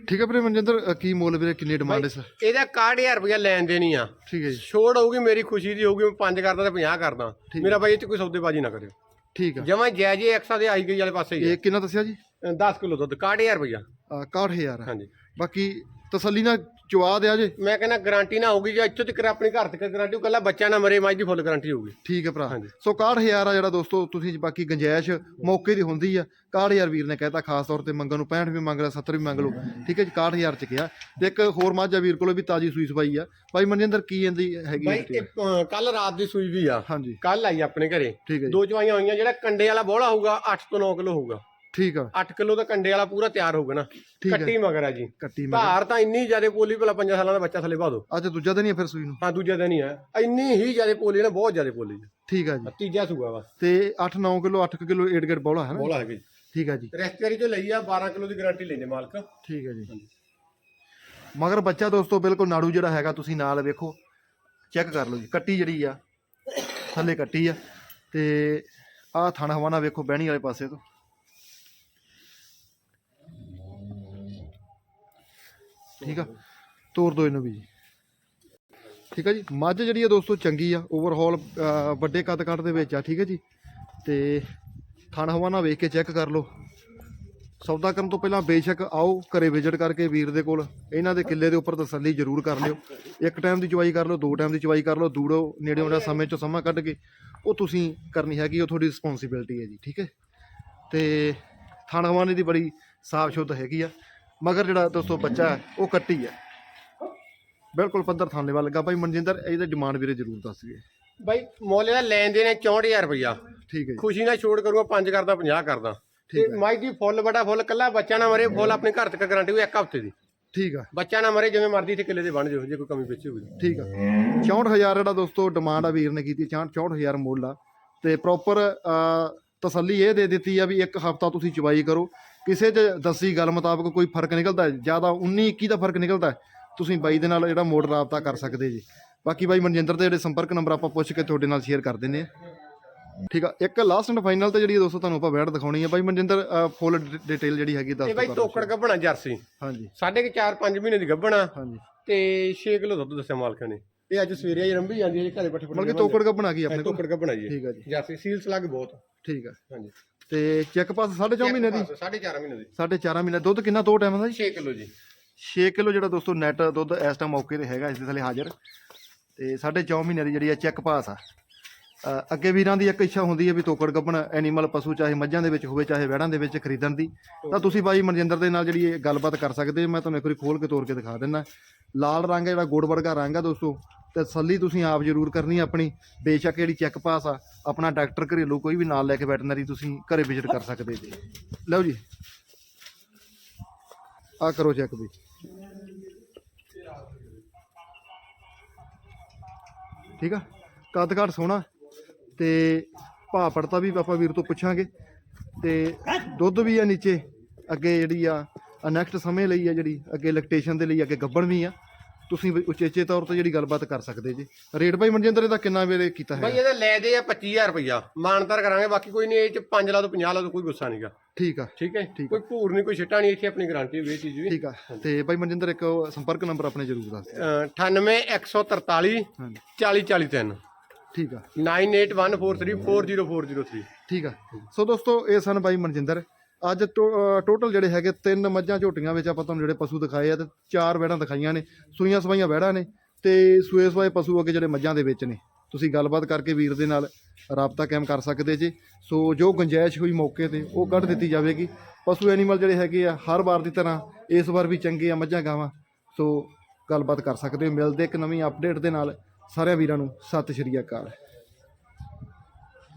ਠੀਕ ਹੈ ਵੀਰੇ ਮਨਜਿੰਦਰ ਕੀ ਮੁੱਲ ਵੀਰੇ ਕਿੰਨੀ ਡਿਮਾਂਡ ਹੈ ਸਰ ਇਹਦਾ 61000 ਰੁਪਇਆ ਲੈਣ ਦੇਣੀ ਆ। ਠੀਕ ਹੈ ਜੀ। ਛੋੜ ਹੋਊਗੀ ਮੇਰੀ ਖੁਸ਼ੀ ਦੀ ਹੋਊਗੀ ਮੈਂ 5 ਕਰਦਾ ਤੇ 50 ਕਰਦਾ। ਮੇਰਾ ਭਾਈ ਇਹ 'ਚ ਕੋਈ ਸੌਦੇਬਾਜ਼ੀ ਨਾ ਕਰਿਓ। ਠੀਕ ਆ। ਜਮਾਂ ਜਾਇਜ਼ ਹੀ 100 ਦੇ ਆਈ ਗਈ ਵਾਲੇ ਪਾਸੇ ਇਹ ਕਿੰਨਾ ਦੱਸਿਆ ਜੀ? 10 ਕਿਲੋ ਦੁੱਧ 61000 ਰੁਪਇਆ ਅ, 61000 ਆ। ਹਾਂਜੀ। ਬਾਕੀ ਤਸੱਲੀ ਨਾਲ ਚਵਾ ਦਿਆ ਜੇ। ਮੈਂ ਕਹਿੰਦਾ ਗਾਰੰਟੀ ਨਾ ਹੋਊਗੀ ਜੇ ਇੱਥੋਂ ਤੱਕ ਆਪਣੀ ਘਰ ਤੱਕ ਗਾਰੰਟੀ ਕੱਲਾ ਬੱਚਾ ਨਾ ਮਰੇ ਮੱਝ ਦੀ ਫੁੱਲ ਗਾਰੰਟੀ ਹੋਊਗੀ। ਠੀਕ ਹੈ ਭਰਾ। ਹਾਂਜੀ। ਸੋ 61000 ਆ ਜਿਹੜਾ ਦੋਸਤੋ ਤੁਸੀਂ ਬਾਕੀ ਗੰਜੈਸ਼ ਮੌਕੇ ਦੀ ਹੁੰਦੀ ਆ। 61000 ਵੀਰ ਨੇ ਕਹਿਤਾ ਖਾਸ ਤੌਰ ਤੇ ਮੰਗਣ ਨੂੰ 65 ਵੀ ਮੰਗ ਲਿਆ 70 ਵੀ ਮੰਗ ਲਓ। ਠੀਕ ਹੈ ਜੀ 61000 ਚ ਕਿਹਾ ਤੇ ਇੱਕ ਹੋਰ ਮੱਝ ਆ ਵੀਰ ਕੋਲੇ ਵੀ ਤਾਜੀ ਸੂਈ ਸਵਾਈ ਆ। ਭਾਈ ਮਨਜਿੰਦਰ ਕੀ ਇਹਦੀ ਹੈਗੀ detail? ਕੱਲ ਰਾਤ ਦੀ ਸੂਈ ਵੀ ਆ। ਹਾਂਜੀ। ਕੱਲ ਆਈ ਆਪਣੇ ਘਰੇ। ਦੋ ਚਵਾਈਆਂ ਹੋਈਆਂ ਜਿਹੜਾ ਕੰਡੇ ਵਾਲਾ ਬੋਲਾ ਹੋਊਗਾ 8 ਤੋਂ 9 ਕਿਲੋ ਹੋਊਗਾ। ਠੀਕ ਆ। 8 ਕਿਲੋ ਦਾ ਕੰਡੇ ਵਾਲਾ ਪੂਰਾ ਤਿਆਰ ਹੋਊਗਾ ਨਾ। ਠੀਕ ਕੱਟੀ ਮਗਰ ਆ ਜੀ। ਕੱਟੀ ਮੈਂ ਭਾਰ ਤਾਂ ਇੰਨੀ ਜ਼ਿਆਦਾ ਪੋਲੀ ਭਲਾ 5 ਸਾਲਾਂ ਦਾ ਬੱਚਾ ਥੱਲੇ ਪਾ ਦੋ। ਅੱਜ ਦੂਜਾ ਦਿਨ ਹੀ ਆ ਫਿਰ ਸੂਈ ਨੂੰ? ਹਾਂ ਦੂਜਾ ਦਿਨ ਹੀ ਆ। ਇੰਨੀ ਹੀ ਜ਼ਿਆਦਾ ਪੋਲੀ ਨਾ ਬਹੁਤ ਜ਼ਿਆਦਾ ਪੋਲੀ ਠੀਕ ਆ ਜੀ। ਤੀਜਾ ਸੂਆ ਵਾ। ਤੇ 8-9 ਕਿਲੋ 8 ਕਿਲੋ ਏਡ ਗੇਟ ਬੌਲਾ ਹੈ ਨਾ? ਬੋਲਾ ਹੈਗੀ ਠੀਕ ਆ ਜੀ। ਰੈਸਟਰੀ ਤੋਂ ਲਈ ਆ 12 ਕਿਲੋ ਦੀ ਗਾਰੰਟੀ ਲੈਂਦੇ ਮਾਲਕ। ਠੀਕ ਹੈ ਜੀ। ਮਗਰ ਬੱਚਾ ਦੋਸਤੋ ਬਿਲਕੁਲ ਨਾੜੂ ਜਿਹੜਾ ਹੈਗਾ ਤੁਸੀਂ ਨਾਲ ਵੇਖੋ। ਚੈੱਕ ਕਰ ਲਓ ਜੀ ਕੱਟੀ ਜਿਹੜੀ ਆ ਥੱਲੇ ਕੱਟੀ ਆ। ਤੇ ਆਹ ਥਣ ਹਵਾਨਾ ਵੇਖੋ ਬਹਿਣੀ ਵਾਲੇ ਪਾਸੇ ਤੋਂ। ਠੀਕ ਆ? ਤੋਰ ਦੋ ਇਹਨੂੰ ਵੀ ਜੀ। ਠੀਕ ਆ ਜੀ? ਮੱਝ ਜਿਹੜੀ ਆ ਦੋਸਤੋ ਚੰਗੀ ਆ ਓਵਰਹਾਲ ਵੱਡੇ ਕੱਦ ਕੱਟ ਦੇ ਵਿੱਚ ਆ, ਠੀਕ ਹੈ ਜੀ? ਤੇ ਥਣ ਹਵਾਨਾ ਵੇਖ ਕੇ ਚੈੱਕ ਕਰ ਲਓ। ਸੌਦਾ ਕਰਨ ਤੋਂ ਪਹਿਲਾਂ ਬੇਸ਼ੱਕ ਆਓ, ਘਰੇ ਵਿਜ਼ਿਟ ਕਰਕੇ ਵੀਰ ਦੇ ਕੋਲ। ਇਹਨਾਂ ਦੇ ਕਿੱਲੇ ਦੇ ਉੱਪਰ ਤਸੱਲੀ ਜ਼ਰੂਰ ਕਰ ਲਿਓ। ਇੱਕ ਟਾਈਮ ਦੀ ਚਵਾਈ ਕਰ ਲਓ, ਦੋ ਟਾਈਮ ਦੀ ਚਵਾਈ ਕਰ ਲਓ ਦੂੜੋ ਨੇੜੇ ਦਾ ਸਮੇਂ ਚੋਂ ਸਮਾਂ ਕੱਢ ਕੇ ਉਹ ਤੁਸੀਂ ਕਰਨੀ ਹੈਗੀ, ਉਹ ਤੁਹਾਡੀ ਰਿਸਪੌਂਸਿਬਿਲਟੀ ਹੈ ਜੀ, ਠੀਕ ਹੈ? ਤੇ ਥਾਣ ਹਵਾਨੇ ਦੀ ਬੜੀ ਸਾਫ਼ ਸ਼ੁੱਧ ਹੈਗੀ ਆ। ਮਗਰ ਜਿਹੜਾ ਦੋਸਤੋ ਬੱਚਾ ਹੈ ਉਹ ਕੱਟੀ ਹੈ। ਬਿਲਕੁਲ ਪੱਧਰ ਥਾਂ ਲੈਵਾ ਲੱਗਾ। ਭਾਈ ਮਨਜਿੰਦਰ ਇਹਦੀ ਡਿਮਾਂਡ ਵੀਰੇ ਜ਼ਰੂਰ ਦੱਸ ਗਏ ਬਾਈ ਮੁੱਲ ਦਾ ਲੈਣ ਦੇ ਨੇ 64000 ਰੁਪਇਆ ਠੀਕ ਹੈ ਜੀ। ਖੁਸ਼ੀ ਨਾਲ ਛੋੜ ਕਰੂੰਗਾ 5 ਕਰਦਾ 50 ਕਰਦਾ। ਤੇ ਮਾਈ ਦੀ ਫੁੱਲ ਬੜਾ ਫੁੱਲ ਕੱਲਾ ਬੱਚਾ ਨਾ ਮਰੇ ਫੁੱਲ ਆਪਣੇ ਘਰ ਤੱਕ ਗਾਰੰਟੀ ਹੋਈ ਇੱਕ ਹਫ਼ਤੇ ਦੀ। ਠੀਕ ਆ। ਬੱਚਾ ਨਾ ਮਰੇ ਜਿਵੇਂ ਮਰਦੀ ਤੇ ਕਿੱਲੇ ਦੇ ਬਣ ਜਾਓ ਜੇ ਕੋਈ ਕਮੀ ਪਿੱਛੇ ਹੋਈ ਠੀਕ ਆ। 64000 ਜਿਹੜਾ ਦੋਸਤੋ ਡਿਮਾਂਡ ਆ ਵੀਰ ਨੇ ਕੀਤੀ 64000 ਮੁੱਲ ਆ। ਤੇ ਪ੍ਰੋਪਰ ਤਸੱਲੀ ਇਹ ਦੇ ਦਿੱਤੀ ਆ ਵੀ ਇੱਕ ਹਫਤਾ ਤੁਸੀਂ ਚਵਾਈ ਕਰੋ। ਕਿਸੇ 'ਚ ਦੱਸੀ ਗੱਲ ਮੁਤਾਬਕ ਕੋਈ ਫ਼ਰਕ ਨਿਕਲਦਾ ਜ਼ਿਆਦਾ 19 21 ਦਾ ਫ਼ਰਕ ਨਿਕਲਦਾ ਤੁਸੀਂ ਬਾਈ ਦੇ ਨਾਲ ਜਿਹੜਾ ਮੋੜ ਰਾਬਤਾ ਕਰ ਸਕਦੇ ਜੀ। ਬਾਕੀ ਬਾਈ ਮਨਜਿੰਦਰ ਦੇ ਜਿਹੜੇ ਸੰਪਰਕ ਨੰਬਰ ਆਪਾਂ ਪੁੱਛ ਕੇ ਤੁਹਾਡੇ ਨਾਲ ਸ਼ੇਅਰ ਕਰ ਦਿੰਨੇ ਆ ਠੀਕ ਆ ਇੱਕ ਲਾਸਟ ਐਂਡ ਫਾਈਨਲ ਤੇ ਜਿਹੜੀ ਦੋਸਤੋ ਤੁਹਾਨੂੰ ਆਪਾਂ ਵੈਟ ਦਿਖਾਉਣੀ ਆ। ਬਾਈ ਮਨਜਿੰਦਰ ਫੁੱਲ ਡਿਟੇਲ ਜਿਹੜੀ ਹੈਗੀ ਦੱਸ ਇਹ ਬਾਈ ਦਿਓ ਤੋਕੜ ਗੱਭਣਾ ਜਰਸੀ। ਹਾਂਜੀ। ਸਾਢੇ ਕਿ 4-5 ਮਹੀਨੇ ਦੀ ਗੱਭਣਾ। ਹਾਂਜੀ। ਤੇ 6 ਕਿਲੋ ਦੁੱਧ ਦੱਸਿਆ ਮਾਲਕਾਂ ਨੇ। ਇਹ ਅੱਜ ਸਵੇਰੇ ਆਈ ਰੰਭੀ ਜਾਂਦੀ ਹੈ ਜੀ ਘਰੇ ਬੱਠੇ ਮਤਲਬ ਕਿ ਤੋਕੜ ਕਾ ਬਣਾ ਗਈ ਆਪਣੇ ਕੋਲ? ਤੋਕੜ ਗੱਭਣਾ ਜੀ ਠੀਕ ਆ ਜੀ। ਜਰਸੀ ਸੀਲਸ ਲੱਗ ਬਹੁਤ। ਠੀਕ ਆ ਹਾਂਜੀ। ਤੇ ਚੈੱਕ ਪਾਸ 4.5 ਮਹੀਨੇ ਦੀ? ਸਾਢੇ 4 ਮਹੀਨੇ ਦੀ। ਸਾਢੇ 4 ਮਹੀਨੇ। ਦੁੱਧ ਕਿੰਨਾ ਦੋ ਟਾਈਮ ਦਾ ਜੀ? 6 ਕਿਲੋ ਜੀ। 6 ਕਿਲੋ ਜਿਹੜਾ ਦੋਸਤੋ ਨੈਟ ਦੁੱਧ ਇਸ ਟਾਈਮ ਮੌਕੇ ਤੇ ਹੈਗਾ ਇਸ ਦੇ ਥੱਲੇ ਹਾਜ਼ਰ। ਤੇ ਸਾਢੇ 4 ਮਹੀਨੇ ਦੀ ਜਿਹੜੀ ਹੈ ਚੈੱਕ ਪਾਸ ਆ। ਅੱਗੇ ਵੀਰਾਂ ਦੀ ਇੱਕ ਇੱਛਾ ਹੁੰਦੀ ਹੈ ਵੀ ਤੋਕੜ ਗੱਭਣ ਐਨੀਮਲ ਪਸ਼ੂ ਚਾਹੇ ਮੱਝਾਂ ਦੇ ਵਿੱਚ ਹੋਵੇ, ਚਾਹੇ ਵਹਿੜਾਂ ਦੇ ਵਿੱਚ ਖਰੀਦਣ ਦੀ। ਤਾਂ ਤੁਸੀਂ ਬਾਈ ਮਨਜਿੰਦਰ ਦੇ ਨਾਲ ਜਿਹੜੀ ਇਹ ਗੱਲਬਾਤ ਕਰ ਸਕਦੇ ਹੋ, ਮੈਂ ਤੁਹਾਨੂੰ ਇੱਕ ਵਾਰੀ ਖੋਲ ਕੇ ਤੋੜ ਕੇ ਦਿਖਾ ਦਿੰਦਾ। ਲਾਲ ਰੰਗ ਹੈ, ਜਿਹੜਾ ਗੁੜ ਵਰਗਾ ਰੰਗ ਆ ਦੋਸਤੋ, ਤੇ ਤਸੱਲੀ ਤੁਸੀਂ ਆਪ ਜ਼ਰੂਰ ਕਰਨੀ ਆਪਣੀ। ਬੇਸ਼ੱਕ ਜਿਹੜੀ ਚੈੱਕ ਪਾਸ ਆ, ਆਪਣਾ ਡਾਕਟਰ ਘਰੇਲੂ ਕੋਈ ਵੀ ਨਾਲ ਲੈ ਕੇ ਵੈਟਰਨਰੀ ਤੁਸੀਂ ਘਰੇ ਵਿਜ਼ਿਟ ਕਰ ਸਕਦੇ ਜੀ। ਲਓ ਜੀ। ਆ ਕਰੋ ਚੈੱਕ ਵੀ। ਠੀਕ ਆ? ਕੱਦ ਕਾਠ ਸੋਹਣਾ। ਤੇ ਭਾਅ ਪੜਤਾ ਵੀ ਆਪਾਂ ਵੀਰ ਤੋਂ ਪੁੱਛਾਂਗੇ। ਤੇ ਦੁੱਧ ਵੀ ਆ ਨੀਚੇ ਅੱਗੇ ਜਿਹੜੀ ਆ ਨੈਕਸਟ ਸਮੇਂ ਲਈ ਆ ਜਿਹੜੀ ਅੱਗੇ ਲੈਕਟੇਸ਼ਨ ਦੇ ਲਈ ਅੱਗੇ ਗੱਬਣ ਵੀ ਆ। ਤੁਸੀਂ ਉਚੇਚੇ ਤੌਰ ਤੇ ਜਿਹੜੀ ਗੱਲਬਾਤ ਕਰ ਸਕਦੇ ਜੀ। ਰੇਟ ਭਾਈ ਮਨਜਿੰਦਰ ਇਹਦਾ ਕਿੰਨਾ ਵੇਲੇ ਕੀਤਾ ਬਾਈ ਹੈ ਇਹਦਾ ਲੈ ਦੇ ਆ 25000 ਰੁਪਇਆ ਮਾਨਤਾਰ ਕਰਾਂਗੇ ਬਾਕੀ ਕੋਈ ਨਹੀਂ ਇਹ ਚ 5 ਲਾ ਤੋਂ 50 ਲਾ ਤੋਂ ਕੋਈ ਗੁੱਸਾ ਨਹੀਂਗਾ ਠੀਕ ਆ ਠੀਕ ਹੈ? ਠੀਕ ਕੋਈ ਭੂਰ ਨਹੀਂ ਕੋਈ ਛਿੱਟਾ ਨਹੀਂ ਇੱਥੇ ਆਪਣੀ ਗਾਰੰਟੀ ਇਹ ਚੀਜ਼ ਵੀ। ਠੀਕ ਆ ਤੇ ਭਾਈ ਮਨਜਿੰਦਰ ਇੱਕ ਸੰਪਰਕ ਨੰਬਰ ਆਪਣੇ ਜ਼ਰੂਰ ਦੱਸ ਦਿਓ। ਅਹ 98143 ਹਾਂਜੀ। 4043 ਠੀਕ ਆ 9814340403 ਠੀਕ ਆ ਸੋ ਦੋਸਤੋ ਇਹ ਸਨ ਬਾਈ ਮਨਜਿੰਦਰ ਅੱਜ ਟੋਟਲ ਜਿਹੜੇ ਹੈਗੇ ਤਿੰਨ ਮੱਝਾਂ ਝੋਟੀਆਂ ਵਿੱਚ ਆਪਾਂ ਤੁਹਾਨੂੰ ਜਿਹੜੇ ਪਸ਼ੂ ਦਿਖਾਏ ਆ ਤੇ ਚਾਰ ਵਹਿੜਾਂ ਦਿਖਾਈਆਂ ਨੇ ਸੂਈਆਂ ਸਵਾਈਆਂ ਵਹਿੜਾਂ ਨੇ ਤੇ ਸੂਏ ਸਵਾਏ ਪਸ਼ੂ ਅੱਗੇ ਜਿਹੜੇ ਮੱਝਾਂ ਦੇ ਵਿੱਚ ਨੇ ਤੁਸੀਂ ਗੱਲਬਾਤ ਕਰਕੇ ਵੀਰ ਦੇ ਨਾਲ ਰਾਬਤਾ ਕਾਇਮ ਕਰ ਸਕਦੇ ਜੀ ਸੋ ਜੋ ਗੁੰਜਾਇਸ਼ ਹੋਈ ਮੌਕੇ ਤੇ ਉਹ ਕੱਢ ਦਿੱਤੀ ਜਾਵੇਗੀ ਪਸ਼ੂ ਐਨੀਮਲ ਜਿਹੜੇ ਹੈਗੇ ਆ ਹਰ ਵਾਰ ਦੀ ਤਰ੍ਹਾਂ ਇਸ ਵਾਰ ਵੀ ਚੰਗੇ ਆ ਮੱਝਾਂ ਗਾਵਾਂ ਸੋ ਗੱਲਬਾਤ ਕਰ ਸਕਦੇ ਹੋ ਮਿਲਦੇ ਇੱਕ ਨਵੀਂ ਅਪਡੇਟ ਦੇ ਨਾਲ ਸਾਰਿਆਂ ਵੀਰਾਂ ਨੂੰ ਸਤਿ ਸ਼੍ਰੀ ਅਕਾਲ।